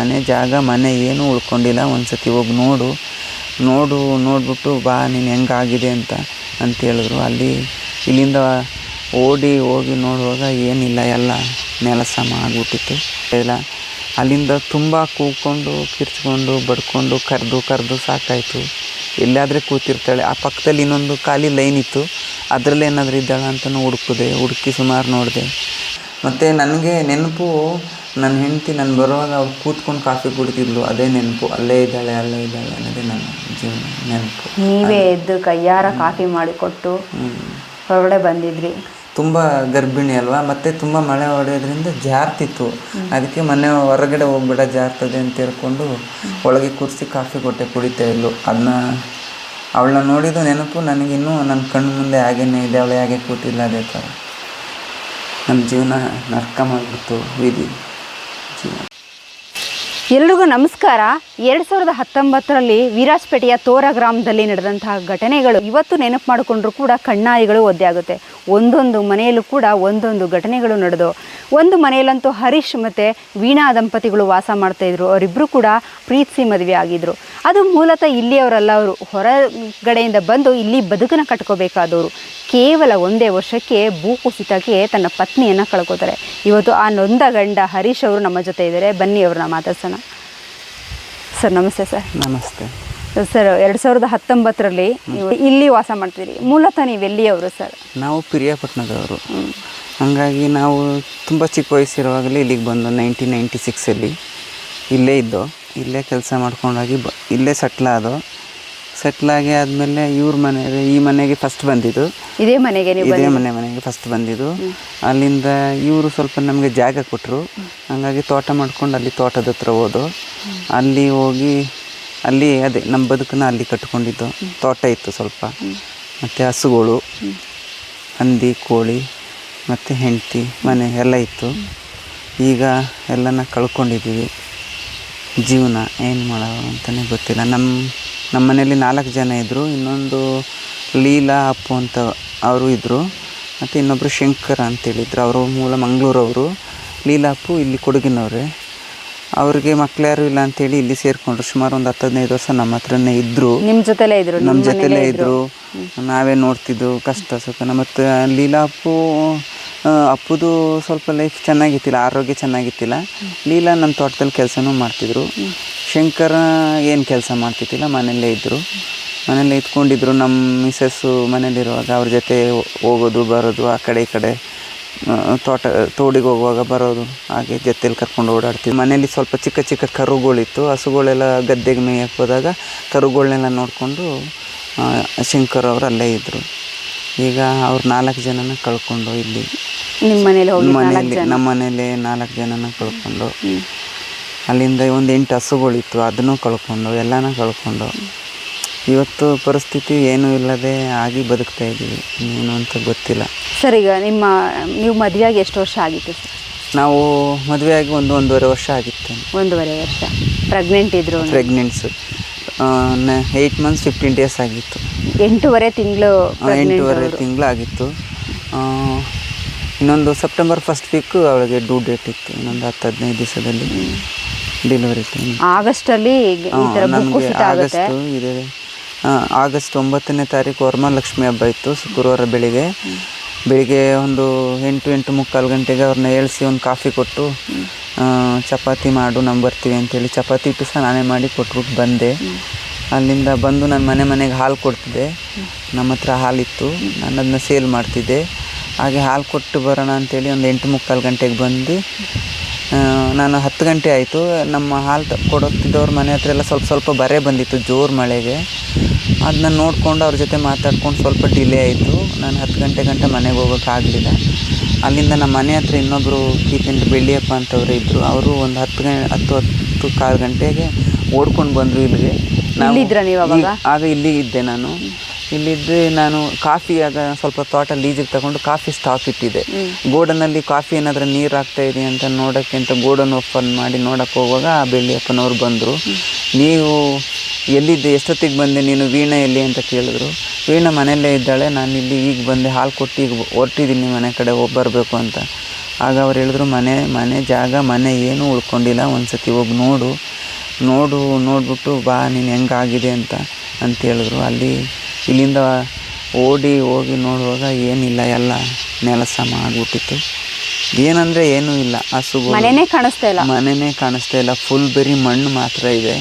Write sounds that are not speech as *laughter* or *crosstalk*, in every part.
ಮನೆ, ಜಾಗ, ಮನೆ ಏನೂ ಉಳ್ಕೊಂಡಿಲ್ಲ. ಒಂದು ಸತಿ ಹೋಗಿ ನೋಡು. ನೋಡು, ನೋಡಿಬಿಟ್ಟು ಬಾ, ನೀನು ಹೆಂಗಾಗಿದೆ ಅಂತ ಅಂತ ಹೇಳಿದ್ರು. ಅಲ್ಲಿ, ಇಲ್ಲಿಂದ ಓಡಿ ಹೋಗಿ ನೋಡುವಾಗ ಏನಿಲ್ಲ, ಎಲ್ಲ ನೆಲ ಸಮ ಆಗಿಬಿಟ್ಟಿತ್ತು. ಇಲ್ಲ ಅಲ್ಲಿಂದ ತುಂಬ ಕೂಗ್ಕೊಂಡು ಕಿರ್ಚ್ಕೊಂಡು, ಬಡ್ಕೊಂಡು, ಕರೆದು ಕರೆದು ಸಾಕಾಯಿತು. ಎಲ್ಲಾದರೆ ಕೂತಿರ್ತಾಳೆ. ಆ ಪಕ್ಕದಲ್ಲಿ ಇನ್ನೊಂದು ಖಾಲಿ ಲೈನ್ ಇತ್ತು. ಅದರಲ್ಲಿ ಏನಾದರೂ ಇದ್ದಾಳ ಅಂತಲೂ ಹುಡುಕಿದೆ, ಹುಡುಕಿ ಸುಮಾರು ನೋಡಿದೆ. ಮತ್ತು ನನಗೆ ನೆನಪು ನನ್ನ ಹೆಂಡತಿ ನಾನು ಬರುವಾಗ ಅವ್ರು ಕೂತ್ಕೊಂಡು ಕಾಫಿ ಕುಡಿತಿದ್ಲು. ಅದೇ ನೆನಪು. ಅಲ್ಲೇ ಇದ್ದಾಳೆ ಅಲ್ಲೇ ಇದ್ದಾಳೆ ಅನ್ನೋದೇ ನನ್ನ ಜೀವನ ನೆನಪು. ನೀವೇ ಎದ್ದು ಕೈಯಾರ ಕಾಫಿ ಮಾಡಿಕೊಟ್ಟು ಹೊರಗಡೆ ಬಂದಿದ್ರಿ. ತುಂಬ ಗರ್ಭಿಣಿ ಅಲ್ವಾ? ಮತ್ತೆ ತುಂಬ ಮಳೆ ಹೊಡೆಯೋದ್ರಿಂದ ಜಾರ್ತಿತ್ತು. ಅದಕ್ಕೆ ಮನೆ ಹೊರಗಡೆ ಹೋಗ್ಬೇಡ ಜಾರ್ತದೆ ಅಂತ ಹೇಳ್ಕೊಂಡು ಒಳಗೆ ಕೂರಿಸಿ ಕಾಫಿ ಕೊಟ್ಟೆ ಕುಡಿತಾ ಇದ್ಲು. ಅದನ್ನ ಅವಳನ್ನ ನೋಡಿದ ನೆನಪು. ನನಗಿನ್ನೂ ನನ್ನ ಕಣ್ಣು ಮುಂದೆ ಹಾಗೇನೇ ಇದೆ. ಅವಳು ಹೇಗೆ ಕೂತಿಲ್ಲ ಅದೇ ಥರ ನಮ್ಮ ಜೀವನ ನರ್ಕ ಮಾಡಿಬಿಡ್ತು. ವಿಧಿ ಜೀವನ ಎಲ್ರಿಗೂ ನಮಸ್ಕಾರ. ಎರಡು ಸಾವಿರದ ಹತ್ತೊಂಬತ್ತರಲ್ಲಿ ವಿರಾಜಪೇಟೆಯ ತೋರ ಗ್ರಾಮದಲ್ಲಿ ನಡೆದಂತಹ ಘಟನೆಗಳು ಇವತ್ತು ನೆನಪು ಮಾಡಿಕೊಂಡ್ರು ಕೂಡ ಕಣ್ಣಾಯಿಗಳು ಒದ್ದೆ ಆಗುತ್ತೆ. ಒಂದೊಂದು ಮನೆಯಲ್ಲೂ ಕೂಡ ಒಂದೊಂದು ಘಟನೆಗಳು ನಡೆದು, ಒಂದು ಮನೆಯಲ್ಲಂತೂ ಹರೀಶ್ ಮತ್ತು ವೀಣಾ ದಂಪತಿಗಳು ವಾಸ ಮಾಡ್ತಾಯಿದ್ರು ಅವರಿಬ್ಬರು ಕೂಡ ಪ್ರೀತಿಸಿ ಮದುವೆ ಆಗಿದ್ರು. ಅದು ಮೂಲತಃ ಇಲ್ಲಿಯವರಲ್ಲ ಅವರು ಹೊರಗಡೆಯಿಂದ ಬಂದು ಇಲ್ಲಿ ಬದುಕನ್ನು ಕಟ್ಕೋಬೇಕಾದವರು. ಕೇವಲ ಒಂದೇ ವರ್ಷಕ್ಕೆ ಭೂಕುಸಿತಕ್ಕೆ ತನ್ನ ಪತ್ನಿಯನ್ನು ಕಳ್ಕೋತಾರೆ. ಇವತ್ತು ಆ ನೊಂದ ಗಂಡ ಹರೀಶ್ ಅವರು ನಮ್ಮ ಜೊತೆ ಇದ್ದಾರೆ. ಬನ್ನಿ ಅವ್ರನ್ನ ಮಾತಾಡ್ಸೋಣ. ಸರ್ ನಮಸ್ತೆ ಸರ್. ನಮಸ್ತೆ. ಸರ್ ಎರಡು ಸಾವಿರದ ಹತ್ತೊಂಬತ್ತರಲ್ಲಿ ನೀವು ಇಲ್ಲಿ ವಾಸ ಮಾಡ್ತೀರಿ ಮೂಲತಃ ನೀವು ಎಲ್ಲಿಯವರು ಸರ್? ನಾವು ಪಿರಿಯಾಪಟ್ಟಣದವರು. ಹಾಗಾಗಿ ನಾವು ತುಂಬ ಚಿಕ್ಕ ವಯಸ್ಸಿರುವಾಗಲೇ ಇಲ್ಲಿಗೆ ಬಂದು ನೈನ್ಟೀನ್ ನೈಂಟಿ ಸಿಕ್ಸಲ್ಲಿ ಇಲ್ಲೇ ಇದ್ದೋ ಇಲ್ಲೇ ಕೆಲಸ ಮಾಡ್ಕೊಂಡೋಗಿ ಬ ಇಲ್ಲೇ ಸೆಟ್ಲಾದೋ ಸೆಟ್ಲಾಗಿ ಆದಮೇಲೆ ಇವ್ರ ಮನೆಗೆ ಈ ಮನೆಗೆ ಫಸ್ಟ್ ಬಂದಿದ್ದು. ಇದೇ ಮನೆಗೆ ನೀವು ಇದೇ ಮನೆ ಮನೆಗೆ ಫಸ್ಟ್ ಬಂದಿದ್ದು. ಅಲ್ಲಿಂದ ಇವರು ಸ್ವಲ್ಪ ನಮಗೆ ಜಾಗ ಕೊಟ್ಟರು ಹಾಗಾಗಿ ತೋಟ ಮಾಡ್ಕೊಂಡು ಅಲ್ಲಿ ತೋಟದ ಹತ್ರ ಹೋದು. ಅಲ್ಲಿ ಹೋಗಿ ಅಲ್ಲಿ ಅದೇ ನಮ್ಮ ಬದುಕನ್ನ ಅಲ್ಲಿ ಕಟ್ಕೊಂಡಿದ್ದು. ತೋಟ ಇತ್ತು ಸ್ವಲ್ಪ. ಮತ್ತು ಹಸುಗಳು ಹಂದಿ ಕೋಳಿ ಮತ್ತು ಹೆಂಡತಿ ಮನೆ ಎಲ್ಲ ಇತ್ತು. ಈಗ ಎಲ್ಲನ ಕಳ್ಕೊಂಡಿದ್ದೀವಿ. ಜೀವನ ಏನು ಮಾಡೋ ಅಂತಲೇ ಗೊತ್ತಿಲ್ಲ. ನಮ್ಮ ನಮ್ಮ ಮನೆಯಲ್ಲಿ ನಾಲ್ಕು ಜನ ಇದ್ದರು ಇನ್ನೊಂದು ಲೀಲಾ ಅಪ್ಪು ಅಂತ ಅವರು ಇದ್ದರು ಮತ್ತು ಇನ್ನೊಬ್ಬರು ಶಂಕರ ಅಂತೇಳಿದ್ರು ಅವರು ಮೂಲ ಮಂಗಳೂರವರು. ಲೀಲಾ ಅಪ್ಪು ಇಲ್ಲಿ ಕೊಡಗಿನವ್ರೆ. ಅವ್ರಿಗೆ ಮಕ್ಳು ಯಾರು ಇಲ್ಲ ಅಂತೇಳಿ ಇಲ್ಲಿ ಸೇರಿಕೊಂಡ್ರು ಸುಮಾರು ಒಂದು ಹತ್ತು ಹದಿನೈದು ವರ್ಷ ನಮ್ಮ ಹತ್ರನೇ ಇದ್ದರು ನಿಮ್ಮ ಜೊತೆಲೇ ಇದ್ರು ನಮ್ಮ ಜೊತೆಲೇ ಇದ್ದರು ನಾವೇ ನೋಡ್ತಿದ್ದು ಕಷ್ಟ ಸುಖ ಮತ್ತು ಲೀಲಾ ಅಪ್ಪು ಅಪ್ಪುದು ಸ್ವಲ್ಪ ಲೈಫ್ ಚೆನ್ನಾಗಿತ್ತಿಲ್ಲ ಆರೋಗ್ಯ ಚೆನ್ನಾಗಿತ್ತಿಲ್ಲ. ಲೀಲಾ ನಮ್ಮ ತೋಟದಲ್ಲಿ ಕೆಲಸನೂ ಮಾಡ್ತಿದ್ರು. ಶಂಕರ ಏನು ಕೆಲಸ ಮಾಡ್ತಿದ್ದಿಲ್ಲ ಮನೆಯಲ್ಲೇ ಇದ್ದರು ಮನೇಲಿ ಇದ್ಕೊಂಡಿದ್ರು ನಮ್ಮ ಮಿಸ್ಸಸ್ಸು ಮನೇಲಿರುವಾಗ ಅವ್ರ ಜೊತೆ ಹೋಗೋದು ಬರೋದು ಆ ಕಡೆ ಈ ಕಡೆ ತೋಟ ತೋಡಿಗೆ ಹೋಗುವಾಗ ಬರೋದು ಹಾಗೆ ಜೊತೆಲಿ ಕರ್ಕೊಂಡು ಓಡಾಡ್ತೀವಿ ಮನೇಲಿ ಸ್ವಲ್ಪ ಚಿಕ್ಕ ಚಿಕ್ಕ ಕರುಗಳಿತ್ತು ಹಸುಗಳೆಲ್ಲ ಗದ್ದೆಗೆ ಮೇಯಕ್ಕೆ ಹೋದಾಗ ಕರುಗಳನ್ನೆಲ್ಲ ನೋಡಿಕೊಂಡು ಶಂಕರ್ ಅವರು ಅಲ್ಲೇ ಇದ್ದರು ಈಗ ಅವ್ರು ನಾಲ್ಕು ಜನನ ಕಳ್ಕೊಂಡು ಇಲ್ಲಿ. ನಿಮ್ಮ ಮನೇಲಿ ಮನೆಯಲ್ಲಿ ನಮ್ಮ ಮನೇಲಿ ನಾಲ್ಕು ಜನನ ಕಳ್ಕೊಂಡು. ಅಲ್ಲಿಂದ ಒಂದು ಎಂಟು ಹಸುಗಳಿತ್ತು ಅದನ್ನು ಕಳ್ಕೊಂಡು ಎಲ್ಲನ ಕಳ್ಕೊಂಡು. ಇವತ್ತು ಪರಿಸ್ಥಿತಿ ಏನೂ ಇಲ್ಲದೆ ಆಗಿ ಬದುಕ್ತಾ ಇದ್ದೀವಿ. ಏನು ಅಂತ ಗೊತ್ತಿಲ್ಲ. ಸರ್ ಈಗ ನಿಮ್ಮ ನೀವು ಮದುವೆಯಾಗಿ ಎಷ್ಟು ವರ್ಷ ಆಗಿತ್ತು ಸರ್? ನಾವು ಮದುವೆಯಾಗಿ ಒಂದು ಒಂದೂವರೆ ವರ್ಷ ಆಗಿತ್ತು. ಒಂದೂವರೆ ವರ್ಷ. ಪ್ರೆಗ್ನೆಂಟ್ ಇದ್ರು pregnancy eight months fifteen days ಆಗಿತ್ತು. ಎಂಟೂವರೆ ತಿಂಗಳು ಎಂಟೂವರೆ ತಿಂಗಳು ಆಗಿತ್ತು. ಇನ್ನೊಂದು ಸೆಪ್ಟೆಂಬರ್ ಫಸ್ಟ್ ವೀಕು ಅವಳಿಗೆ ಡ್ಯೂ ಡೇಟ್ ಇತ್ತು ಇನ್ನೊಂದು ಹತ್ತು ಹದಿನೈದು ದಿವಸದಲ್ಲಿ. ಡೆಲಿವರಿ ಟೈಮ್ ಆಗಸ್ಟಲ್ಲಿ ಈ ಥರ ನಮಗೆ ಆಗುತ್ತೆ. ಆಗಸ್ಟು ಇದೆ. ಆಗಸ್ಟ್ ಒಂಬತ್ತನೇ ತಾರೀಕು ವರಮಹಾಲಕ್ಷ್ಮಿ ಹಬ್ಬ ಇತ್ತು ಶುಕ್ರವಾರ ಬೆಳಿಗ್ಗೆ. ಬೆಳಿಗ್ಗೆ ಒಂದು ಎಂಟು ಎಂಟು ಮುಕ್ಕಾಲು ಗಂಟೆಗೆ ಅವ್ರನ್ನ ಏಳಿಸಿ ಒಂದು ಕಾಫಿ ಕೊಟ್ಟು ಆ, ಚಪಾತಿ ಮಾಡು ನಾವು ಬರ್ತೀವಿ ಅಂತೇಳಿ ಚಪಾತಿ ಇಟ್ಟು ಸಹ ನಾನೇ ಮಾಡಿ ಕೊಟ್ಬಿಟ್ಟು ಬಂದೆ. ಅಲ್ಲಿಂದ ಬಂದು ನಾನು ಮನೆ ಮನೆಗೆ ಹಾಲು ಕೊಡ್ತಿದ್ದೆ. ನಮ್ಮ ಹತ್ರ ಹಾಲಿತ್ತು. ನಾನು ಅದನ್ನ ಸೇಲ್ ಮಾಡ್ತಿದ್ದೆ. ಹಾಗೆ ಹಾಲು ಕೊಟ್ಟು ಬರೋಣ ಅಂತೇಳಿ ಒಂದು ಎಂಟು ಮುಕ್ಕಾಲು ಗಂಟೆಗೆ ಬಂದು ನಾನು ಹತ್ತು ಗಂಟೆ ಆಯಿತು. ನಮ್ಮ ಹಾಲು ತ ಕೊಡುತ್ತಿದ್ದವ್ರ ಮನೆ ಹತ್ರ ಎಲ್ಲ ಸ್ವಲ್ಪ ಸ್ವಲ್ಪ ಬರೆ ಬಂದಿತ್ತು ಜೋರು ಮಳೆಗೆ. ಅದನ್ನ ನೋಡಿಕೊಂಡು ಅವ್ರ ಜೊತೆ ಮಾತಾಡ್ಕೊಂಡು ಸ್ವಲ್ಪ ಡಿಲೇ ಆಯಿತು. ನಾನು ಹತ್ತು ಗಂಟೆ ಗಂಟೆ ಮನೆಗೆ ಹೋಗೋಕ್ಕಾಗಲಿಲ್ಲ ಅಲ್ಲಿಂದ ನಮ್ಮ ಮನೆ ಹತ್ರ ಇನ್ನೊಬ್ಬರು ಕೀಪಿಂದ ಬೆಳ್ಳಿಯಪ್ಪ ಅಂತವ್ರು ಇದ್ದರು ಅವರು ಒಂದು ಹತ್ತು ಗಂಟೆ ಹತ್ತು ಹತ್ತು ಕಾಲು ಗಂಟೆಗೆ ಓಡ್ಕೊಂಡು ಬಂದರು ಇಲ್ಲಿಗೆ? ಈಗ- ಆಗ ಇಲ್ಲಿ ಇದ್ದೆ ನಾನು. ಇಲ್ಲಿದ್ದೆ ನಾನು ಕಾಫಿ ಆಗ ಸ್ವಲ್ಪ ತೋಟ ಲೀಜಿಗೆ ತಗೊಂಡು ಕಾಫಿ ಸ್ಟಾಕ್ ಇಟ್ಟಿದ್ದೆ. ಗೋಡನಲ್ಲಿ ಕಾಫಿ ಏನಾದರೂ ನೀರು ಹಾಕ್ತಾ ಇದೆ ಅಂತ ನೋಡೋಕ್ಕೆ ಅಂತ ಗೋಡನ್ ಓಪನ್ ಮಾಡಿ ನೋಡಕ್ಕೆ ಹೋಗುವಾಗ ಆ ಬೆಳ್ಳಿಯಪ್ಪನವ್ರು ಬಂದರು. ನೀವು ಎಲ್ಲಿದ್ದೆ ಎಷ್ಟೊತ್ತಿಗೆ ಬಂದೆ ನೀನು ವೀಣಾ ಎಲ್ಲಿ ಅಂತ ಕೇಳಿದ್ರು. ವೀಣಾ ಮನೆಯಲ್ಲೇ ಇದ್ದಾಳೆ ನಾನು ಇಲ್ಲಿ ಈಗ ಬಂದೆ ಹಾಲು ಕೊಟ್ಟು ಈಗ ಹೊರಟಿದ್ದೀನಿ ಮನೆ ಕಡೆ ಹೋಗಿ ಬರಬೇಕು ಅಂತ. ಆಗ ಅವ್ರು ಹೇಳಿದ್ರು ಮನೆ ಮನೆ ಜಾಗ ಮನೆ ಏನೂ ಉಳ್ಕೊಂಡಿಲ್ಲ ಒಂದು ಸತಿ ಹೋಗಿ ನೋಡು. ನೋಡು ನೋಡ್ಬಿಟ್ಟು ಬಾ ನೀನು ಹೆಂಗಾಗಿದೆ ಅಂತ ಅಂತ ಹೇಳಿದ್ರು. ಅಲ್ಲಿ ಇಲ್ಲಿಂದ ಓಡಿ ಹೋಗಿ ನೋಡುವಾಗ ಏನಿಲ್ಲ ಎಲ್ಲ ನೆಲಸಮ ಆಗ್ಬಿಟ್ಟಿತ್ತು ಏನಂದರೆ ಏನೂ ಇಲ್ಲ ಹಸುಗಳು. ಮನೆನೇ ಕಾಣಿಸ್ತಾ ಇಲ್ಲ. ಮನೆನೇ ಕಾಣಿಸ್ತಾ ಇಲ್ಲ. ಫುಲ್ ಬರೀ ಮಣ್ಣು ಮಾತ್ರ ಇದೆ.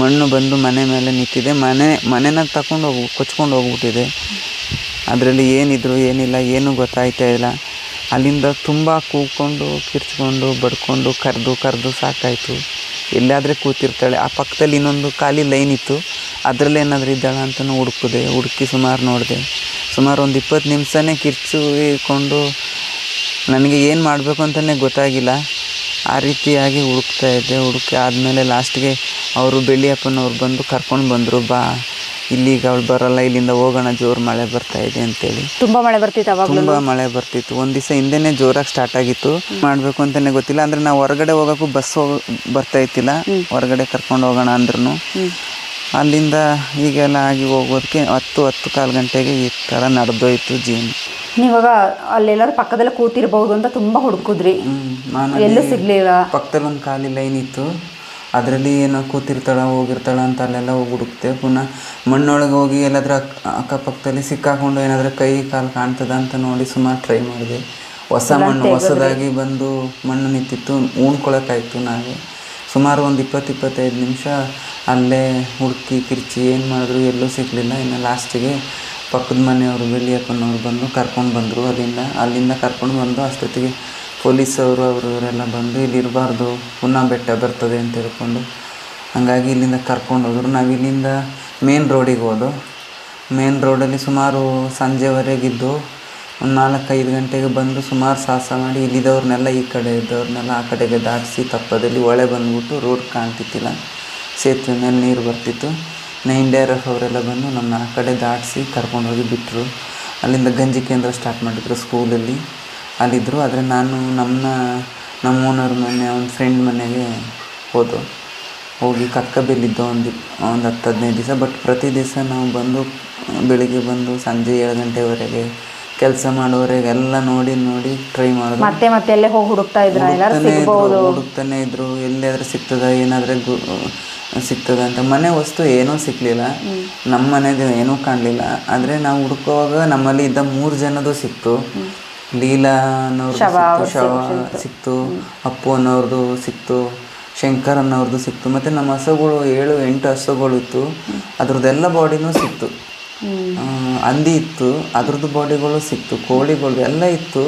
ಮಣ್ಣು ಬಂದು ಮನೆ ಮೇಲೆ ನಿಂತಿದೆ. ಮನೆ ಮನೆನ ತಗೊಂಡು ಹೋಗಿ ಕೊಚ್ಕೊಂಡು ಹೋಗ್ಬಿಟ್ಟಿದೆ. ಅದರಲ್ಲಿ ಏನಿದ್ರು ಏನಿಲ್ಲ ಏನೂ ಗೊತ್ತಾಯ್ತಾ ಇಲ್ಲ. ಅಲ್ಲಿಂದ ತುಂಬ ಕೂಗ್ಕೊಂಡು ಕಿರ್ಚ್ಕೊಂಡು ಬಡ್ಕೊಂಡು ಕರೆದು ಕರೆದು ಸಾಕಾಯಿತು. ಎಲ್ಲಾದರೆ ಕೂತಿರ್ತಾಳೆ. ಆ ಪಕ್ಕದಲ್ಲಿ ಇನ್ನೊಂದು ಖಾಲಿ ಲೈನ್ ಇತ್ತು. ಅದರಲ್ಲಿ ಏನಾದರೂ ಇದ್ದಾಳ ಅಂತಲೂ ಹುಡುಕಿದೆ ಹುಡುಕಿ ಸುಮಾರು ನೋಡಿದೆ. ಸುಮಾರು ಒಂದು ಇಪ್ಪತ್ತು ನಿಮಿಷನೇ ಕಿರ್ಚು ಇಟ್ಕೊಂಡು ನನಗೆ ಏನು ಮಾಡಬೇಕು ಅಂತಲೇ ಗೊತ್ತಾಗಿಲ್ಲ. ಆ ರೀತಿಯಾಗಿ ಹುಡುಕ್ತಾ ಇದ್ದೆ ಹುಡುಕಿ ಆದಮೇಲೆ ಲಾಸ್ಟ್ಗೆ ಅವರು ಬೆಳ್ಳಿಯಪ್ಪನವ್ರು ಬಂದು ಕರ್ಕೊಂಡು ಬಂದರು ಬಾ ಇಲ್ಲಿಗ ಅವಳು ಬರಲ್ಲ ಇಲ್ಲಿಂದ ಹೋಗೋಣ ಜೋರು ಮಳೆ ಬರ್ತಾ ಇದೆ ಅಂತೇಳಿ. ತುಂಬಾ ಮಳೆ ಬರ್ತಿತ್ತು ಅವಾಗ ತುಂಬ ಮಳೆ ಬರ್ತಿತ್ತು. ಒಂದು ದಿವಸ ಹಿಂದೆನೇ ಜೋರಾಗಿ ಸ್ಟಾರ್ಟ್ ಆಗಿತ್ತು. ಮಾಡಬೇಕು ಅಂತಲೇ ಗೊತ್ತಿಲ್ಲ. ಅಂದರೆ ನಾವು ಹೊರಗಡೆ ಹೋಗೋಕ್ಕೂ ಬಸ್ ಹೋಗ ಬರ್ತಾ ಇತ್ತಿಲ್ಲ. ಹೊರಗಡೆ ಕರ್ಕೊಂಡು ಹೋಗೋಣ ಅಂದ್ರೂ ಅಲ್ಲಿಂದ ಈಗೆಲ್ಲ ಆಗಿ ಹೋಗೋದಕ್ಕೆ ಹತ್ತು ಹತ್ತು ಕಾಲು ಗಂಟೆಗೆ ಈ ಥರ ನಡೆದೋಯ್ತು ಜೀವನ. ನೀವಾಗ ಅಲ್ಲೆಲ್ಲಾದ್ರು ಪಕ್ಕದಲ್ಲೇ ಕೂತಿರ್ಬಹುದು ಅಂತ ತುಂಬಾ ಹುಡುಕಿದ್ರಿ. ನಾನು ಎಲ್ಲೂ ಸಿಗ್ಲಿಲ್ಲ. ಪಕ್ಕದಲ್ಲಿ ಒಂದು ಖಾಲಿ ಲೈನ್ ಇತ್ತು ಅದರಲ್ಲಿ ಏನೋ ಕೂತಿರ್ತಾಳ ಹೋಗಿರ್ತಾಳ ಅಂತ ಅಲ್ಲೆಲ್ಲ ಹೋಗಿ ಹುಡುಕ್ತೆ. ಪುನಃ ಮಣ್ಣೊಳಗೆ ಹೋಗಿ ಎಲ್ಲಾದ್ರೂ ಅಕ್ಕ ಅಕ್ಕಪಕ್ಕದಲ್ಲಿ ಸಿಕ್ಕಾಕೊಂಡು ಏನಾದರೂ ಕೈ ಕಾಲು ಕಾಣ್ತದ ಅಂತ ನೋಡಿ ಸುಮಾರು ಟ್ರೈ ಮಾಡಿದೆ. ಹೊಸ ಮಣ್ಣು ಹೊಸದಾಗಿ ಬಂದು ಮಣ್ಣು ನಿಂತಿತ್ತು ಉಣ್ಕೊಳಕ್ಕಾಯ್ತು ನಾವೇ. ಸುಮಾರು ಒಂದು ಇಪ್ಪತ್ತು ಇಪ್ಪತ್ತೈದು ನಿಮಿಷ ಅಲ್ಲೇ ಹುಡುಕಿ ಕಿರ್ಚಿ ಏನು ಮಾಡಿದ್ರು ಎಲ್ಲೂ ಸಿಗಲಿಲ್ಲ. ಇನ್ನು ಲಾಸ್ಟಿಗೆ ಪಕ್ಕದ ಮನೆಯವರು ಬೆಳ್ಳಿಯಪ್ಪನವ್ರು ಬಂದು ಕರ್ಕೊಂಡು ಬಂದರು. ಅಲ್ಲಿಂದ ಅಲ್ಲಿಂದ ಕರ್ಕೊಂಡು ಬಂದು ಅಷ್ಟೊತ್ತಿಗೆ ಪೊಲೀಸವರು ಅವರು ಇವರೆಲ್ಲ ಬಂದು ಇಲ್ಲಿ ಇರಬಾರ್ದು, ಪುನಃ ಬೆಟ್ಟ ಬರ್ತದೆ ಅಂತ ಹೇಳ್ಕೊಂಡು ಹಾಗಾಗಿ ಇಲ್ಲಿಂದ ಕರ್ಕೊಂಡು ಹೋದರು. ನಾವು ಇಲ್ಲಿಂದ ಮೇನ್ ರೋಡಿಗೆ ಹೋದೋ ಮೇನ್ ರೋಡಲ್ಲಿ ಸುಮಾರು ಸಂಜೆವರೆಗಿದ್ದು ಒಂದು ನಾಲ್ಕೈದು ಗಂಟೆಗೆ ಬಂದು ಸುಮಾರು ಸಾಹಸ ಮಾಡಿ ಇಲ್ಲಿದ್ದವ್ರನ್ನೆಲ್ಲ ಈ ಕಡೆ ಇದ್ದವ್ರನ್ನೆಲ್ಲ ಆ ಕಡೆಗೆ ದಾಟಿಸಿ ತಪ್ಪದಲ್ಲಿ ಒಳೆ ಬಂದ್ಬಿಟ್ಟು ರೋಡ್ ಕಾಣ್ತಿತ್ತಿಲ್ಲ. ಸೇತುವೆ ಮೇಲೆ ನೀರು ಬರ್ತಿತ್ತು. ನೈನ್ ಡೇರ್ ಆರ್ ಎಫ್ ಅವರೆಲ್ಲ ಬಂದು ನಮ್ಮ ಆ ಕಡೆ ದಾಟಿಸಿ ಕರ್ಕೊಂಡೋಗಿ ಬಿಟ್ಟರು ಅಲ್ಲಿಂದ ಗಂಜಿ ಕೇಂದ್ರ ಸ್ಟಾರ್ಟ್ ಮಾಡಿದ್ರು ಸ್ಕೂಲಲ್ಲಿ. ಅಲ್ಲಿದ್ದರು ಆದರೆ ನಾನು ನಮ್ಮನ್ನ ನಮ್ಮ ಓನರ್ ಮನೆ ಒಂದು ಫ್ರೆಂಡ್ ಮನೆಗೆ ಹೋದೋ ಹೋಗಿ ಕಕ್ಕಬೆಲ್ಲಿದ್ದು ಒಂದು ಒಂದು ಹತ್ತು ಹದಿನೈದು ದಿವಸ. ಬಟ್ ಪ್ರತಿ ದಿವಸ ನಾವು ಬಂದು ಬೆಳಿಗ್ಗೆ ಬಂದು ಸಂಜೆ ಏಳು ಗಂಟೆವರೆಗೆ ಕೆಲಸ ಮಾಡುವವರೆಗೆಲ್ಲ ಎಲ್ಲ ನೋಡಿ ನೋಡಿ ಟ್ರೈ ಮಾಡೋದು ಮತ್ತೆ ಮತ್ತೆ ಎಲ್ಲೇ ಹೋಗಿ ಹುಡುಕ್ತಾ ಇದ್ರು? ಹುಡುಕ್ತಾನೆ ಇದ್ರು ಎಲ್ಲಿಯಾದ್ರೂ ಸಿಗ್ತದ? ಏನಾದ್ರೆ ಸಿಗ್ತದ ಅಂತ. ಮನೆ ವಸ್ತು ಏನೂ ಸಿಕ್ಕಲಿಲ್ಲ ನಮ್ಮ ಮನೆದು ಏನೂ ಕಾಣಲಿಲ್ಲ. ಆದರೆ ನಾವು ಹುಡುಕುವಾಗ ನಮ್ಮಲ್ಲಿ ಇದ್ದ ಮೂರು ಜನದು ಸಿಕ್ತು. ಲೀಲಾ ಅನ್ನೋರು ಶವ ಸಿಕ್ತು ಅಪ್ಪು ಅನ್ನೋರ್ದು ಸಿಕ್ತು ಶಂಕರ್ ಅನ್ನೋರ್ದು ಸಿಕ್ತು. ಮತ್ತು ನಮ್ಮ ಹಸುಗಳು ಏಳು ಎಂಟು ಹಸುಗಳು ಇತ್ತು. ಅದ್ರದ್ದೆಲ್ಲ ಬಾಡಿನೂ ಸಿಕ್ತು. ಹಂದಿ ಇತ್ತು. ಅದ್ರದ್ದು ಬಾಡಿಗಳು ಸಿಕ್ತು. ಕೋಳಿಗಳು ಎಲ್ಲ ಇತ್ತು.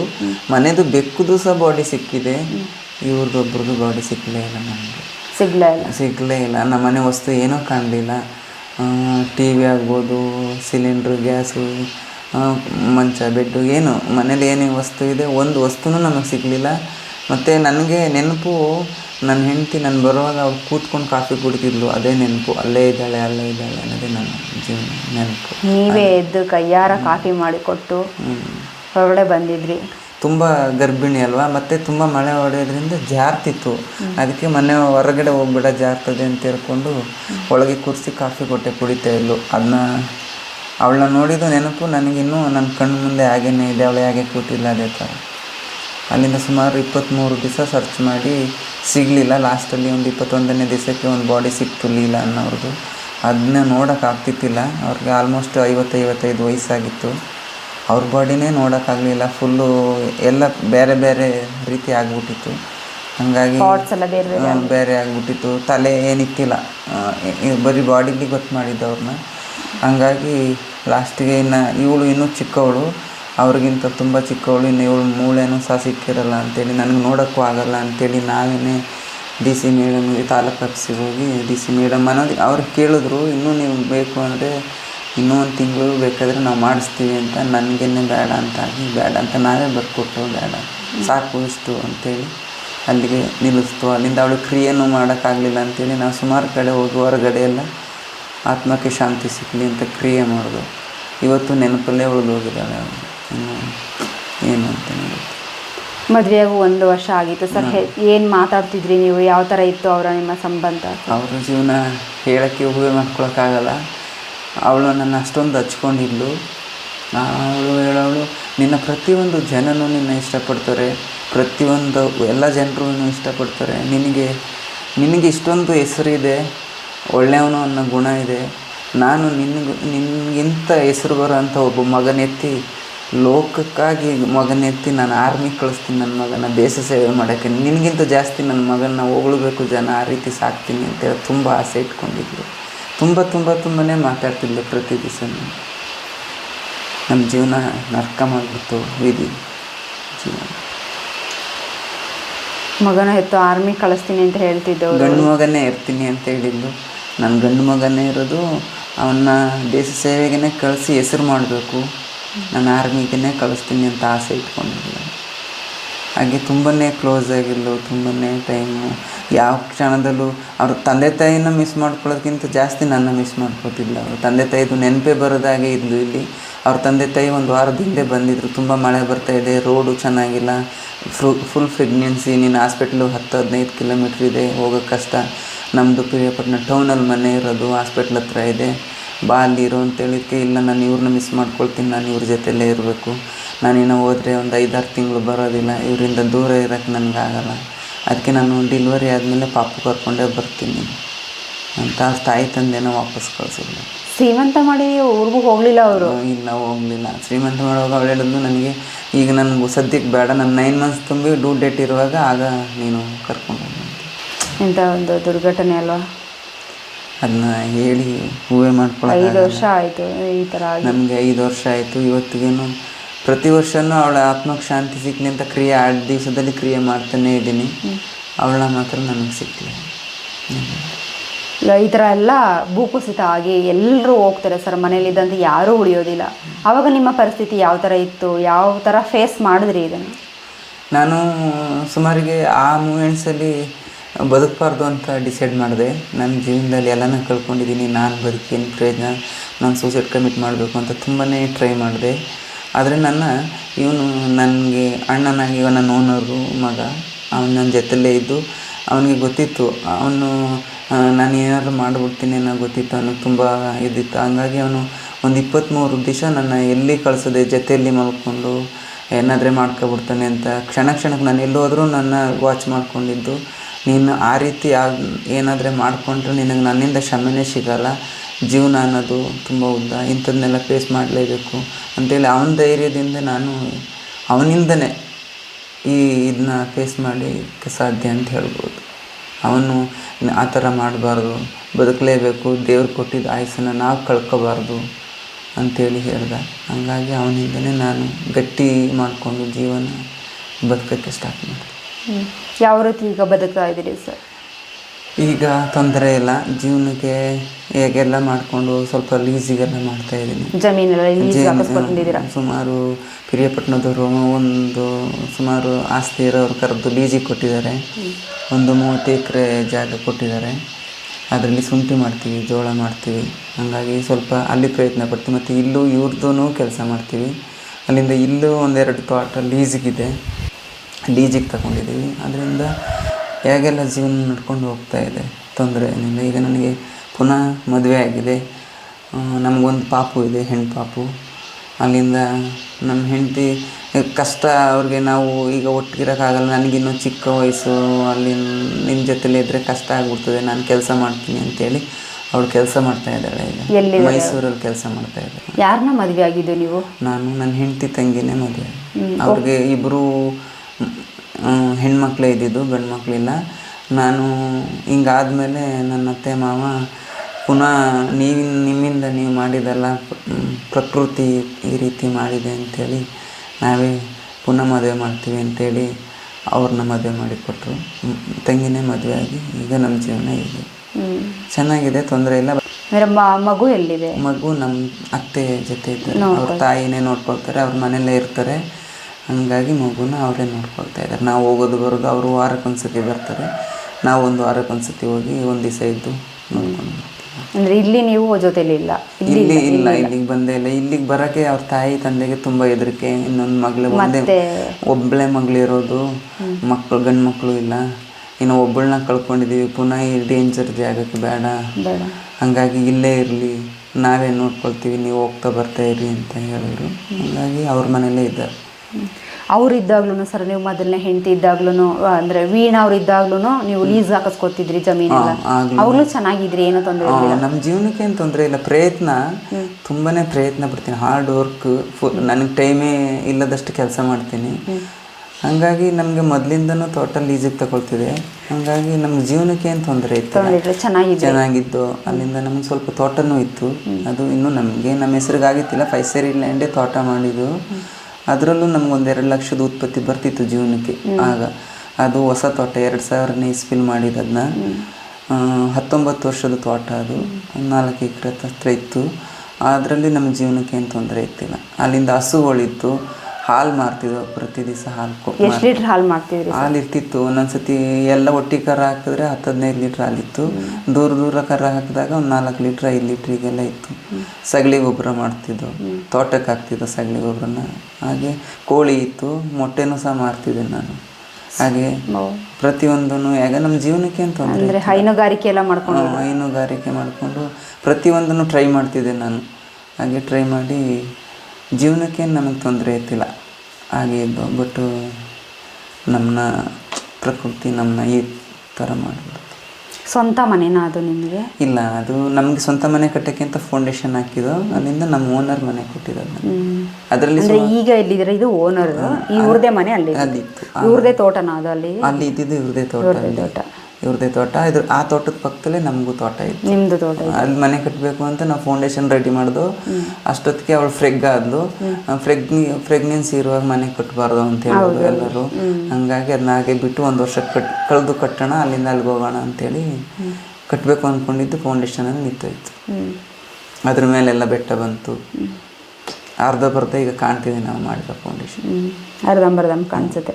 ಮನೆದು ಬೆಕ್ಕುದು ಸಹ ಬಾಡಿ ಸಿಕ್ಕಿದೆ. ಇವ್ರದ್ದು ಒಬ್ರದ್ದು ಬಾಡಿ ಸಿಕ್ಕಲೇ ಇಲ್ಲ ನಮಗೆ. ಸಿಗ್ಲೇ ಇಲ್ಲ. ಸಿಗಲೇ ಇಲ್ಲ. ನಮ್ಮ ಮನೆ ವಸ್ತು ಏನೂ ಕಾಣಲಿಲ್ಲ. ಟಿ ವಿ ಆಗ್ಬೋದು ಸಿಲಿಂಡ್ರು ಗ್ಯಾಸು ಮಂಚ ಬೆಡ್ಡು ಏನು. ಮನೇಲಿ ಏನೇ ವಸ್ತು ಇದೆ ಒಂದು ವಸ್ತುನೂ ನಮಗೆ ಸಿಗಲಿಲ್ಲ. ಮತ್ತು ನನಗೆ ನೆನಪು ನನ್ನ ಹೆಂಡತಿ ನಾನು ಬರುವಾಗ ಅವ್ರು ಕೂತ್ಕೊಂಡು ಕಾಫಿ ಕುಡ್ತಿದ್ಲು. ಅದೇ ನೆನಪು. ಅಲ್ಲೇ ಇದ್ದಾಳೆ ಅಲ್ಲೇ ಇದ್ದಾಳೆ ಅನ್ನೋದೇ ನನ್ನ ಜೀವನ ನೆನಪು. ನೀವೇ ಎದ್ದು ಕೈಯಾರ ಕಾಫಿ ಮಾಡಿಕೊಟ್ಟು ಹೊರಗಡೆ ಬಂದಿದ್ರಿ. ತುಂಬ ಗರ್ಭಿಣಿ ಅಲ್ವಾ? ಮತ್ತು ತುಂಬ ಮಳೆ ಹೊಡೆಯೋದ್ರಿಂದ ಜಾರ್ತಿತ್ತು. ಅದಕ್ಕೆ ಮನೆ ಹೊರಗಡೆ ಹೋಗ್ಬಿಡ ಜಾರ್ತದೆ ಅಂತ ಹೇಳ್ಕೊಂಡು ಒಳಗೆ ಕೂರಿಸಿ ಕಾಫಿ ಕೊಟ್ಟೆ ಕುಡಿತಾ ಇದ್ಲು. ಅದನ್ನ ಅವಳನ್ನ ನೋಡಿದ ನೆನಪು ನನಗಿನ್ನೂ ನನ್ನ ಕಣ್ಣು ಮುಂದೆ ಹಾಗೇನೇ ಇದೆ ಅವಳು ಹೇಗೆ ಕೂತಿಲ್ಲ ಅದೇ ಥರ. ಅಲ್ಲಿಂದ ಸುಮಾರು ಇಪ್ಪತ್ತ್ಮೂರು ದಿವಸ ಸರ್ಚ್ ಮಾಡಿ ಸಿಗಲಿಲ್ಲ. ಲಾಸ್ಟಲ್ಲಿ ಒಂದು ಇಪ್ಪತ್ತೊಂದನೇ ದಿವಸಕ್ಕೆ ಒಂದು ಬಾಡಿ ಸಿಕ್ತು ಲೀಲಾ ಅನ್ನೋರ್ದು. ಅದನ್ನ ನೋಡೋಕ್ಕಾಗ್ತಿತ್ತಿಲ್ಲ. ಅವ್ರಿಗೆ ಆಲ್ಮೋಸ್ಟ್ ಐವತ್ತು ಐವತ್ತೈದು ವಯಸ್ಸಾಗಿತ್ತು. ಅವ್ರ ಬಾಡಿನೇ ನೋಡೋಕ್ಕಾಗಲಿಲ್ಲ. ಫುಲ್ಲು ಎಲ್ಲ ಬೇರೆ ಬೇರೆ ರೀತಿ ಆಗಿಬಿಟ್ಟಿತ್ತು. ಹಾಗಾಗಿ ಎಲ್ಲ ಬೇರೆ ಬೇರೆ ಆ, ಬೇರೆ ಆಗ್ಬಿಟ್ಟಿತ್ತು. ತಲೆ ಏನಿತ್ತಿಲ್ಲ ಬರೀ ಬಾಡಿಲಿ ಗೊತ್ತು ಮಾಡಿದ್ದು ಅವ್ರನ್ನ. ಹಂಗಾಗಿ ಲಾಸ್ಟಿಗೆ ಇನ್ನು ಇವಳು ಇನ್ನೂ ಚಿಕ್ಕವಳು. ಅವ್ರಿಗಿಂತ ತುಂಬ ಚಿಕ್ಕವಳು. ಇನ್ನು ಇವಳು ಮೂಳೆನೂ ಸಹ ಸಿಕ್ಕಿರಲ್ಲ ಅಂತೇಳಿ ನನಗೆ ನೋಡೋಕ್ಕೂ ಆಗಲ್ಲ ಅಂತೇಳಿ ನಾವೇ ಡಿ ಸಿ ಮೇಡಮ್ಗೆ ತಾಲೂಕು ಆಫೀಸಿಗೆ ಹೋಗಿ ಡಿ ಸಿ ಮೇಡಮ್ ಅನ್ನೋದು ಅವ್ರು ಕೇಳಿದ್ರು. ಇನ್ನೂ ನೀವು ಬೇಕು ಅಂದರೆ ಇನ್ನೂ ಒಂದು ತಿಂಗಳು ಬೇಕಾದರೆ ನಾವು ಮಾಡಿಸ್ತೀವಿ ಅಂತ ನನಗೇನೆ ಬೇಡ ಅಂತ ಆಗಿ ಬೇಡ ಅಂತ ನಾವೇ ಬರ್ಕೊಟ್ಟು ಬೇಡ. ಸಾಕು ಇಷ್ಟು ಅಂತೇಳಿ ಅಲ್ಲಿಗೆ ನಿಲ್ಲಿಸ್ತು. ಅಲ್ಲಿಂದ ಅವಳು ಕ್ರಿಯೆನೂ ಮಾಡೋಕ್ಕಾಗಲಿಲ್ಲ ಅಂತೇಳಿ ನಾವು ಸುಮಾರು ಕಡೆ ಹೋಗಿ ಹೊರಗಡೆ ಎಲ್ಲ ಆತ್ಮಕ್ಕೆ ಶಾಂತಿ ಸಿಗಲಿ ಅಂತ ಕ್ರಿಯೆ ಮಾಡೋದು. ಇವತ್ತು ನೆನಪಲ್ಲೇ ಉಳಿದು ಹೋಗಿದ್ದಾಳೆ ಅವಳು. ಇನ್ನು ಏನು ಅಂತ ಹೇಳಿ. ಮದುವೆಯಾಗೂ ಒಂದು ವರ್ಷ ಆಗಿತ್ತು ಸರ್. ಏನು ಮಾತಾಡ್ತಿದ್ರಿ ನೀವು? ಯಾವ ಥರ ಇತ್ತು ಅವರ ನಿಮ್ಮ ಸಂಬಂಧ? ಅವ್ರ ಜೀವನ ಹೇಳೋಕ್ಕೆ ಊಹೆ ಮಾಡ್ಕೊಳಕ್ಕಾಗಲ್ಲ. ಅವಳು ನನ್ನ ಅಷ್ಟೊಂದು ಹಚ್ಕೊಂಡಿದ್ಲು. ಅವಳು ಹೇಳೋಳು, ನಿನ್ನ ಪ್ರತಿಯೊಂದು ಜನನೂ ನಿನ್ನ ಇಷ್ಟಪಡ್ತಾರೆ. ಪ್ರತಿಯೊಂದು, ಎಲ್ಲ ಜನರು ಇಷ್ಟಪಡ್ತಾರೆ. ನಿನಗೆ ನಿನಗೆ ಇಷ್ಟೊಂದು ಹೆಸರಿದೆ ಒಳ್ಳೆಯವನು ಅನ್ನೋ ಗುಣ ಇದೆ. ನಾನು ನಿನಗೆ, ನಿನಗಿಂತ ಹೆಸರು ಬರೋಂಥ ಒಬ್ಬ ಮಗನೆತ್ತಿ ಲೋಕಕ್ಕಾಗಿ ಮಗನೆತ್ತಿ ನಾನು ಆರ್ಮಿ ಕಳಿಸ್ತೀನಿ ನನ್ನ ಮಗನ, ದೇಶ ಸೇವೆ ಮಾಡೋಕ್ಕೆ. ನಿನಗಿಂತ ಜಾಸ್ತಿ ನನ್ನ ಮಗನ ಹೊಗಳಬೇಕು ಜನ ಆ ರೀತಿ ಸಾಕ್ತೀನಿ ಅಂತೇಳಿ ತುಂಬ ಆಸೆ ಇಟ್ಕೊಂಡಿದ್ಲು. ತುಂಬ ತುಂಬ ತುಂಬನೇ ಮಾತಾಡ್ತಿದ್ದೆ ಪ್ರತಿ ದಿವಸ ನಮ್ಮ ಜೀವನ ನರ್ಕ ಮಾಡಿಬಿಟ್ಟು ವಿಧಿ ಜೀವನ. ಮಗನ ಹೆತ್ತು ಆರ್ಮಿ ಕಳಿಸ್ತೀನಿ ಅಂತ ಹೇಳ್ತಿದ್ದೆ ಗಂಡು ಮಗನೇ ಇರ್ತೀನಿ ಅಂತ ಹೇಳಿದ್ಲು. ನನ್ನ ಗಂಡು ಮಗನೇ ಇರೋದು ಅವನ್ನ ದೇಶ ಸೇವೆಗೆ ಕಳಿಸಿ ಹೆಸರು ಮಾಡಬೇಕು. ನಾನು ಆರ್ಮಿಗೆ ಕಳಿಸ್ತೀನಿ ಅಂತ ಆಸೆ ಇಟ್ಕೊಂಡಿದ್ದೆ ಹಾಗೆ ತುಂಬನೇ ಕ್ಲೋಸ್ ಆಗಿದ್ಲು ತುಂಬನೇ ಟೈಮು ಯಾವ ಕ್ಷಣದಲ್ಲೂ ಅವ್ರ ತಂದೆ ತಾಯಿನ ಮಿಸ್ ಮಾಡ್ಕೊಳ್ಳೋದಕ್ಕಿಂತ ಜಾಸ್ತಿ ನನ್ನ ಮಿಸ್ ಮಾಡ್ಕೋತಿಲ್ಲ ಅವರು. ತಂದೆ ತಾಯಿದು ನೆನಪೇ ಬರೋದಾಗೆ ಇದ್ದು ಇಲ್ಲಿ. ಅವ್ರ ತಂದೆ ತಾಯಿ ಒಂದು ವಾರದ ಹಿಂದೆ ಬಂದಿದ್ರು. ತುಂಬ ಮಳೆ ಬರ್ತಾ ಇದೆ ರೋಡು ಚೆನ್ನಾಗಿಲ್ಲ ಫ್ರು ಫುಲ್ ಪ್ರೆಗ್ನೆನ್ಸಿ ನೀನು ಹಾಸ್ಪಿಟ್ಲು ಹತ್ತು ಹದಿನೈದು ಕಿಲೋಮೀಟ್ರ್ ಇದೆ ಹೋಗೋಕ್ಕೆ ಕಷ್ಟ. ನಮ್ಮದು ಪ್ರಿಯಪಟ್ಟಣ ಟೌನಲ್ಲಿ ಮನೆ ಇರೋದು ಹಾಸ್ಪಿಟ್ಲ್ ಹತ್ರ ಇದೆ. ಬಾ ಅಲ್ಲಿರೋ ಇರು ಅಂತ ಹೇಳಿದ್ಕೆ, ಇಲ್ಲ, ನಾನು ಇವ್ರನ್ನ ಮಿಸ್ ಮಾಡ್ಕೊಳ್ತೀನಿ, ನಾನು ಇವ್ರ ಜೊತೆಲೇ ಇರಬೇಕು. ನಾನಿನ್ನು ಹೋದರೆ ಒಂದು ಐದಾರು ತಿಂಗಳು ಬರೋದಿಲ್ಲ. ಇವರಿಂದ ದೂರ ಇರೋಕ್ಕೆ ನನಗಾಗಲ್ಲ ಅದಕ್ಕೆ ನಾನು ಡೆಲಿವರಿ ಆದಮೇಲೆ ಪಾಪು ಕರ್ಕೊಂಡೇ ಬರ್ತೀನಿ. ಅಂತ ಅವ್ರ ತಾಯಿ ತಂದೆನ ವಾಪಸ್ ಕಳಿಸಿದ್ರು. ಶ್ರೀಮಂತ ಮಾಡಿ ಊರಿಗೂ ಹೋಗಲಿಲ್ಲ ಅವರು? ಇಲ್ಲ ಹೋಗಲಿಲ್ಲ. ಶ್ರೀಮಂತ ಮಾಡುವಾಗ ಅವಳು ಹೇಳಿದ್ಲು ನನಗೆ ಈಗ ನನಗೆ ಸದ್ಯಕ್ಕೆ ಬೇಡ. ನನ್ನ ನೈನ್ ಮಂತ್ಸ್ ತುಂಬಿ ಡ್ಯೂ ಡೇಟ್ ಇರುವಾಗ ಆಗ ನೀನು ಕರ್ಕೊಂಡು. ಇಂಥ ಒಂದು ದುರ್ಘಟನೆ ಅಲ್ವಾ? ಅದನ್ನ ಹೇಳಿ ಹೂವೇ ಐದು ಮಾಡ್ಕೊಳ್ಳೋಕೆ ವರ್ಷ ಆಯಿತು ಈ ಥರ ನನಗೆ ನಮಗೆ ಐದು ವರ್ಷ ಆಯಿತು. ಇವತ್ತಿಗೇನು ಪ್ರತಿ ವರ್ಷನೂ ಅವಳ ಆತ್ಮಕ್ಕೆ ಶಾಂತಿ ಸಿಕ್ಕಲಿ ಅಂತ ಕ್ರಿಯೆ ಆರು ದಿವಸದಲ್ಲಿ ಕ್ರಿಯೆ ಮಾಡ್ತಾನೆ ಇದ್ದೀನಿ. ಅವಳ ಮಾತ್ರ ನನಗೆ ಸಿಕ್ಕಲಿ ಈಗ ಈ ಥರ ಎಲ್ಲ ಭೂಕುಸಿತ ಆಗಿ ಎಲ್ಲರೂ ಹೋಗ್ತಾರೆ ಸರ್ ಮನೇಲಿದ್ದಂತ ಯಾರೂ ಉಳಿಯೋದಿಲ್ಲ. ಆವಾಗ ನಿಮ್ಮ ಪರಿಸ್ಥಿತಿ ಯಾವ ಥರ ಇತ್ತು? ಯಾವ ಥರ ಫೇಸ್ ಮಾಡಿದ್ರಿ ಇದನ್ನು? ನಾನು ಸುಮಾರಿಗೆ ಆ ಮೂಮೆಂಟ್ಸಲ್ಲಿ ಬದುಕಬಾರ್ದು ಅಂತ ಡಿಸೈಡ್ ಮಾಡಿದೆ. ನನ್ನ ಜೀವನದಲ್ಲಿ ಎಲ್ಲನ ಕಳ್ಕೊಂಡಿದ್ದೀನಿ. ನಾನು ಬದುಕೇನು ಪ್ರಯೋಜನ ನಾನು ಸೂಸೈಡ್ ಕಮಿಟ್ ಮಾಡಬೇಕು ಅಂತ ತುಂಬಾ ಟ್ರೈ ಮಾಡಿದೆ. ಆದರೆ ನನ್ನ ಇವನು ನನಗೆ ಅಣ್ಣನಾಗಿ ಇವ ನನ್ನ ಮಗ, ಅವನು ನನ್ನ ಜೊತೆಲೇ ಇದ್ದು ಅವನಿಗೆ ಗೊತ್ತಿತ್ತು, ಅವನು ನಾನು ಏನಾದರೂ ಮಾಡಿಬಿಡ್ತೀನಿ ಅನ್ನೋ ಗೊತ್ತಿತ್ತು ಅವನು ತುಂಬ ಇದ್ದಿತ್ತು ಹಂಗಾಗಿ ಅವನು ಒಂದು ಇಪ್ಪತ್ತ್ಮೂರು ದಿವಸ ನನ್ನ ಎಲ್ಲಿ ಕಳಿಸೋದೆ, ಜೊತೆಯಲ್ಲಿ ಮಲ್ಕೊಂಡು ಏನಾದರೆ ಮಾಡ್ಕೊಬಿಡ್ತಾನೆ ಅಂತ ಕ್ಷಣ ಕ್ಷಣಕ್ಕೆ ನಾನು ಎಲ್ಲೋದ್ರೂ ನನ್ನ ವಾಚ್ ಮಾಡ್ಕೊಂಡಿದ್ದು. ನೀನು ಆ ರೀತಿ ಏನಾದರೆ ಮಾಡಿಕೊಂಡ್ರೆ ನಿನಗೆ ನನ್ನಿಂದ ಕ್ಷಮೆನೇ ಸಿಗಲ್ಲ. ಜೀವನ ಅನ್ನೋದು ತುಂಬ ಉದ್ದ. ಇಂಥದ್ದನ್ನೆಲ್ಲ ಫೇಸ್ ಮಾಡಲೇಬೇಕು ಅಂತೇಳಿ ಅವನ ಧೈರ್ಯದಿಂದ ನಾನು ಅವನಿಂದನೇ ಈ ಇದನ್ನ ಫೇಸ್ ಮಾಡಲಿಕ್ಕೆ ಸಾಧ್ಯ ಅಂತ ಹೇಳ್ಬೋದು. ಅವನು ಆ ಥರ ಮಾಡಬಾರ್ದು, ಬದುಕಲೇಬೇಕು, ದೇವ್ರು ಕೊಟ್ಟಿದ್ದ ಆಯಸ್ಸನ್ನು ನಾವು ಕಳ್ಕೋಬಾರ್ದು ಅಂತೇಳಿ ಹೇಳ್ದ. ಹಂಗಾಗಿ ಅವನಿಂದನೇ ನಾನು ಗಟ್ಟಿ ಮಾಡಿಕೊಂಡು ಜೀವನ ಬದುಕೋಕ್ಕೆ ಸ್ಟಾರ್ಟ್ ಮಾಡಿದೆ. ಯಾವ ರೀತಿ ಈಗ ಬದುಕ್ತಾ ಇದ್ದೀರಿ ಸರ್? ಈಗ ತೊಂದರೆ ಇಲ್ಲ. ಜೀವನಕ್ಕೆ ಹೇಗೆಲ್ಲ ಮಾಡಿಕೊಂಡು ಸ್ವಲ್ಪ ಲೀಸಿಗೆಲ್ಲ ಮಾಡ್ತಾಯಿದ್ದೀನಿ ಜಮೀನೆಲ್ಲ ಲೀಸ್ ಹಾಕಿಸ್ಕೊಂಡಿದ್ದೀರಾ ಸುಮಾರು ಪಿರಿಯಪಟ್ಟಣದವರು ಒಂದು ಸುಮಾರು ಆಸ್ತಿ ಇರೋರು ಕರೆದು ಲೀಸಿಗೆ ಕೊಟ್ಟಿದ್ದಾರೆ. ಒಂದು ಮೂವತ್ತು ಎಕರೆ ಜಾಗ ಕೊಟ್ಟಿದ್ದಾರೆ. ಅದರಲ್ಲಿ ಶುಂಠಿ ಮಾಡ್ತೀವಿ ಜೋಳ ಮಾಡ್ತೀವಿ. ಹಾಗಾಗಿ ಸ್ವಲ್ಪ ಅಲ್ಲಿ ಪ್ರಯತ್ನ ಪಡ್ತೀವಿ. ಮತ್ತು ಇಲ್ಲೂ ಇವ್ರದ್ದು ಕೆಲಸ ಮಾಡ್ತೀವಿ. ಅಲ್ಲಿಂದ ಇಲ್ಲೂ ಒಂದೆರಡು ತೋಟ ಲೀಸಿಗಿದೆ ಲೀಜಿಗೆ ತಗೊಂಡಿದ್ದೀವಿ. ಅದರಿಂದ ಹೇಗೆಲ್ಲ ಜೀವನ ನಡ್ಕೊಂಡು ಹೋಗ್ತಾ ಇದೆ? ತೊಂದರೆ ಏನಿಲ್ಲ. ಈಗ ನನಗೆ ಪುನಃ ಮದುವೆ ಆಗಿದೆ. ನಮಗೊಂದು ಪಾಪು ಇದೆ ಹೆಣ್ಣು ಪಾಪು ಅಲ್ಲಿಂದ ನಮ್ಮ ಹೆಂಡತಿ ಕಷ್ಟ ಅವ್ರಿಗೆ ನಾವು ಈಗ ಒಟ್ಟಿಗಿರೋಕ್ಕಾಗಲ್ಲ ನನಗಿನ್ನೂ ಚಿಕ್ಕ ವಯಸ್ಸು ಅಲ್ಲಿ ನಿಮ್ಮ ಜೊತೆಲಿ ಇದ್ದರೆ ಕಷ್ಟ ಆಗ್ಬಿಡ್ತದೆ. ನಾನು ಕೆಲಸ ಮಾಡ್ತೀನಿ ಅಂತೇಳಿ ಅವಳು ಕೆಲಸ ಮಾಡ್ತಾ ಇದ್ದಾಳೆ ಈಗ. ಮೈಸೂರಲ್ಲಿ ಕೆಲಸ ಮಾಡ್ತಾ ಇದ್ದಾಳೆ ಯಾರನ್ನ ಮದುವೆ ಆಗಿದ್ದು ನೀವು? ನಾನು ನನ್ನ ಹೆಂಡತಿ ತಂಗಿನೇ ಮದುವೆ. ಅವ್ರಿಗೆ ಇಬ್ಬರು ಹೆಣ್ಮಕ್ಳೇ ಇದ್ದಿದ್ದು ಗಂಡು ಮಕ್ಕಳಿಲ್ಲ ನಾನು ಹಿಂಗಾದ್ಮೇಲೆ ನನ್ನ ಅತ್ತೆ ಮಾವ ಪುನಃ ನೀವು ನಿಮ್ಮಿಂದ ನೀವು ಮಾಡಿದಲ್ಲ ಪ್ರಕೃತಿ ಈ ರೀತಿ ಮಾಡಿದೆ ಅಂಥೇಳಿ ನಾವೇ ಪುನಃ ಮದುವೆ ಮಾಡ್ತೀವಿ ಅಂಥೇಳಿ ಅವ್ರನ್ನ ಮದುವೆ ಮಾಡಿಕೊಟ್ರು. ತಂಗಿನೇ ಮದುವೆ ಆಗಿ ಈಗ ನಮ್ಮ ಜೀವನ ಇದೆ. ಚೆನ್ನಾಗಿದೆ ತೊಂದರೆ ಇಲ್ಲ. ಮಗು ಎಲ್ಲಿದೆ? ಮಗು ನಮ್ಮ ಅತ್ತೆ ಜೊತೆ ಇದ್ದಾರೆ. ಅವ್ರ ತಾಯಿನೇ ನೋಡ್ಕೊಳ್ತಾರೆ ಅವ್ರ ಮನೆಯಲ್ಲೇ ಇರ್ತಾರೆ. ಹಂಗಾಗಿ ಮಗುನ ಅವರೇ ನೋಡ್ಕೊಳ್ತಾ ಇದ್ದಾರೆ. ನಾವು ಹೋಗೋದು ಬರೋದು ಅವರು ವಾರಕ್ಕೊಂದ್ಸತಿ ಬರ್ತಾರೆ ನಾವು ಒಂದು ವಾರಕ್ಕೊಂದ್ಸತಿ ಹೋಗಿ ಒಂದು ದಿವಸ ಇದ್ದು ನೋಡ್ಕೊಂಡು ಅಂದರೆ ಇಲ್ಲಿ ನೀವು ಜೊತೆಲಿ ಇಲ್ಲ? ಇಲ್ಲಿ ಇಲ್ಲಿ ಇಲ್ಲ ಇಲ್ಲಿಗೆ ಬಂದೇ ಇಲ್ಲ. ಇಲ್ಲಿಗೆ ಬರೋಕ್ಕೆ ಅವ್ರ ತಾಯಿ ತಂದೆಗೆ ತುಂಬ ಹೆದರಿಕೆ. ಇನ್ನೊಂದು ಮಗಳು ಒಂದೇ ಒಬ್ಬಳೆ ಮಗಳು ಮಗಳಿರೋದು ಮಕ್ಕಳು ಗಂಡು ಮಕ್ಕಳು ಇಲ್ಲ. ಇನ್ನು ಒಬ್ಬಳನ್ನ ಕಳ್ಕೊಂಡಿದ್ದೀವಿ ಪುನಃ ಈ ಡೇಂಜರ್ ಜಾಗಕ್ಕೆ ಬೇಡ. ಹಾಗಾಗಿ ಇಲ್ಲೇ ಇರಲಿ. ನಾವೇ ನೋಡ್ಕೊಳ್ತೀವಿ. ನೀವು ಹೋಗ್ತಾ ಬರ್ತಾ ಇರಿ ಅಂತ ಹೇಳಿದ್ರು. ಹಂಗಾಗಿ ಅವ್ರ ಮನೇಲೇ ಇದ್ದಾರೆ. ಅವರಿದ್ದಾಗ್ಲೂ ಸರ್ ನೀವು ಮೊದಲನೇ ಹೆಂಡತಿ ಇದ್ದಾಗ್ಲೂ ಅಂದ್ರೆ ವೀಣಾ ಅವ್ರಿದ್ದಾಗ್ಲೂ ನೀವು ಲೀಸ್ ಹಾಕಿಸ್ಕೊತಿದ್ರಿ ಜಮೀನೆಲ್ಲ ಅವ್ರು ಚೆನ್ನಾಗಿದ್ರಿ ಏನೋ ತೊಂದರೆ ನಮ್ಮ ಜೀವನಕ್ಕೆ ಏನು ತೊಂದರೆ ಇಲ್ಲ ಪ್ರಯತ್ನ. ತುಂಬಾನೇ ಪ್ರಯತ್ನ ಪಡ್ತೀನಿ ಹಾರ್ಡ್ ವರ್ಕ್ ನನಗೆ ಟೈಮೇ ಇಲ್ಲದಷ್ಟು ಕೆಲಸ ಮಾಡ್ತೀನಿ. ಹಂಗಾಗಿ ನಮಗೆ ಮೊದಲಿಂದನೂ ತೋಟ ಲೀಸಿಗೆ ತಗೊಳ್ತಿದೆ. ಹಂಗಾಗಿ ನಮ್ಮ ಜೀವನಕ್ಕೆ ಏನು ತೊಂದರೆ ಇತ್ತು ಚೆನ್ನಾಗಿದ್ದು ಅಲ್ಲಿಂದ ನಮ್ಗೆ ಸ್ವಲ್ಪ ತೋಟನೂ ಇತ್ತು. ಅದು ಇನ್ನೂ ನಮಗೆ ನಮ್ಮ ಹೆಸರಿಗಾಗಿತ್ತಿಲ್ಲ ಫೈವ್ ಲ್ಯಾಂಡೇ ತೋಟ ಮಾಡಿದ್ದು. ಅದರಲ್ಲೂ ನಮ್ಗೆ ಎರಡು ಲಕ್ಷದ ಉತ್ಪತ್ತಿ ಬರ್ತಿತ್ತು ಜೀವನಕ್ಕೆ. ಆಗ ಅದು ಹೊಸ ತೋಟ ಎರಡು ಸಾವಿರನೇ ಇಸ್ಪಿಲ್ ಮಾಡಿದ್ದದನ್ನ ಹತ್ತೊಂಬತ್ತು ವರ್ಷದ ತೋಟ ಅದು. ನಾಲ್ಕು ಎಕರೆ ಹತ್ರ ಇತ್ತು. ಅದರಲ್ಲಿ ನಮ್ಮ ಜೀವನಕ್ಕೆ ಏನು ತೊಂದರೆ ಇತ್ತಿಲ್ಲ ಅಲ್ಲಿಂದ ಹಸುಗಳಿತ್ತು. ಹಾಲು ಮಾರ್ತಿದ್ದವು ಪ್ರತಿ ದಿವಸ ಹಾಲು ಎಷ್ಟು ಲೀಟ್ರ್ ಹಾಲು ಮಾಡ್ತಿದ್ರಿ ಹಾಲು ಇರ್ತಿತ್ತು. ಒಂದೊಂದ್ಸತಿ ಎಲ್ಲ ಒಟ್ಟಿಗೆ ಕರ ಹಾಕಿದ್ರೆ ಹತ್ತು ಹದಿನೈದು ಲೀಟ್ರ್ ಹಾಲಿತ್ತು ದೂರ ದೂರ ಕರ ಹಾಕಿದಾಗ ಒಂದು ನಾಲ್ಕು ಲೀಟ್ರ್ ಐದು ಲೀಟ್ರಿಗೆಲ್ಲ ಇತ್ತು. ಸಗಳಿ ಗೊಬ್ಬರ ಮಾಡ್ತಿದ್ದವು ತೋಟಕ್ಕೆ ಹಾಕ್ತಿದ್ದೋ ಸಗಳಿ ಗೊಬ್ಬರನ. ಹಾಗೆ ಕೋಳಿ ಇತ್ತು ಮೊಟ್ಟೆನೂ ಸಹ ಮಾರ್ತಿದ್ದೆ ನಾನು. ಹಾಗೆ ಪ್ರತಿಯೊಂದನ್ನು ಯಾಗ ನಮ್ಮ ಜೀವನಕ್ಕೆ ಅಂತ ತೊಂದರೆ ಅಂದರೆ ಹೈನುಗಾರಿಕೆ ಎಲ್ಲ ಮಾಡ್ಕೊಂಡು ಹೈನುಗಾರಿಕೆ ಮಾಡಿಕೊಂಡು ಪ್ರತಿಯೊಂದನ್ನು ಟ್ರೈ ಮಾಡ್ತಿದ್ದೆ ನಾನು. ಹಾಗೆ ಟ್ರೈ ಮಾಡಿ ಜೀವನಕ್ಕೆ ನಮಗೆ ತೊಂದರೆ ಇತ್ತಿಲ್ಲ ಹಾಗೆ ಬಟ್ ನಮ್ಮನ್ನ ಪ್ರಕೃತಿ ನಮ್ಮನ್ನ ಈ ಥರ ಮಾಡಿಬಿಡುತ್ತೆ ಸ್ವಂತ ಮನೆನಾ ಅದು ನಿಮಗೆ? ಇಲ್ಲ ಅದು ನಮಗೆ ಸ್ವಂತ ಮನೆ ಕಟ್ಟಕ್ಕೆ ಅಂತ ಫೌಂಡೇಶನ್ ಹಾಕಿದ್ದು ಅಲ್ಲಿಂದ ನಮ್ಮ ಓನರ್ ಮನೆ ಕೊಟ್ಟಿರೋದು. ಅದರಲ್ಲಿ ಅಂದ್ರೆ ಈಗ ಎಲ್ಲಿದ್ರೆ ಇದು ಓನರ್ ಇವ್ರದೇ ಮನೆ ಅಲ್ಲಿ? ಅಲ್ಲಿತ್ತು ಇವ್ರದೇ ತೋಟನ ಅದು ಅಲ್ಲಿ? ಅಲ್ಲಿ ಇದ್ದಿದ್ದು ಇವ್ರದೇ ತೋಟ ಅಲ್ಲಿ. ಇವ್ರದೇ ತೋಟ. ಇದ್ರ ಆ ತೋಟದ ಪಕ್ಕದಲ್ಲೇ ನಮಗೂ ತೋಟ ಇತ್ತು. ನಿಮ್ದು ತೋಟ ಅಲ್ಲಿ ಮನೆ ಕಟ್ಟಬೇಕು ಅಂತ ನಾವು ಫೌಂಡೇಶನ್ ರೆಡಿ ಮಾಡ್ದು ಅಷ್ಟೊತ್ತಿಗೆ ಅವಳು ಫ್ರೆಗ್ ಆದ್ಲು. ಫ್ರೆಗ್ನಿ ಪ್ರೆಗ್ನೆನ್ಸಿ ಇರುವಾಗ ಮನೆ ಕಟ್ಟಬಾರ್ದು ಅಂತ ಹೇಳೋದು ಎಲ್ಲರೂ. ಹಂಗಾಗಿ ಅದನ್ನ ಹಾಗೆ ಬಿಟ್ಟು ಒಂದು ವರ್ಷ ಕಟ್ ಕಳೆದು ಕಟ್ಟೋಣ ಅಲ್ಲಿಂದ ಅಲ್ಲಿಗೆ ಹೋಗೋಣ ಅಂತೇಳಿ ಕಟ್ಟಬೇಕು ಅಂದ್ಕೊಂಡಿದ್ದು ಫೌಂಡೇಶನಲ್ಲಿ ನಿಂತೋಯ್ತು. ಅದ್ರ ಮೇಲೆಲ್ಲ ಬೆಟ್ಟ ಬಂತು. ಅರ್ಧ ಬರ್ಧ ಈಗ ಕಾಣ್ತಿದೆ ನಾವು ಮಾಡಿದ ಫೌಂಡೇಶನ್ ಅರ್ಧಂಬರ್ಧಂ ಕಾಣಿಸುತ್ತೆ.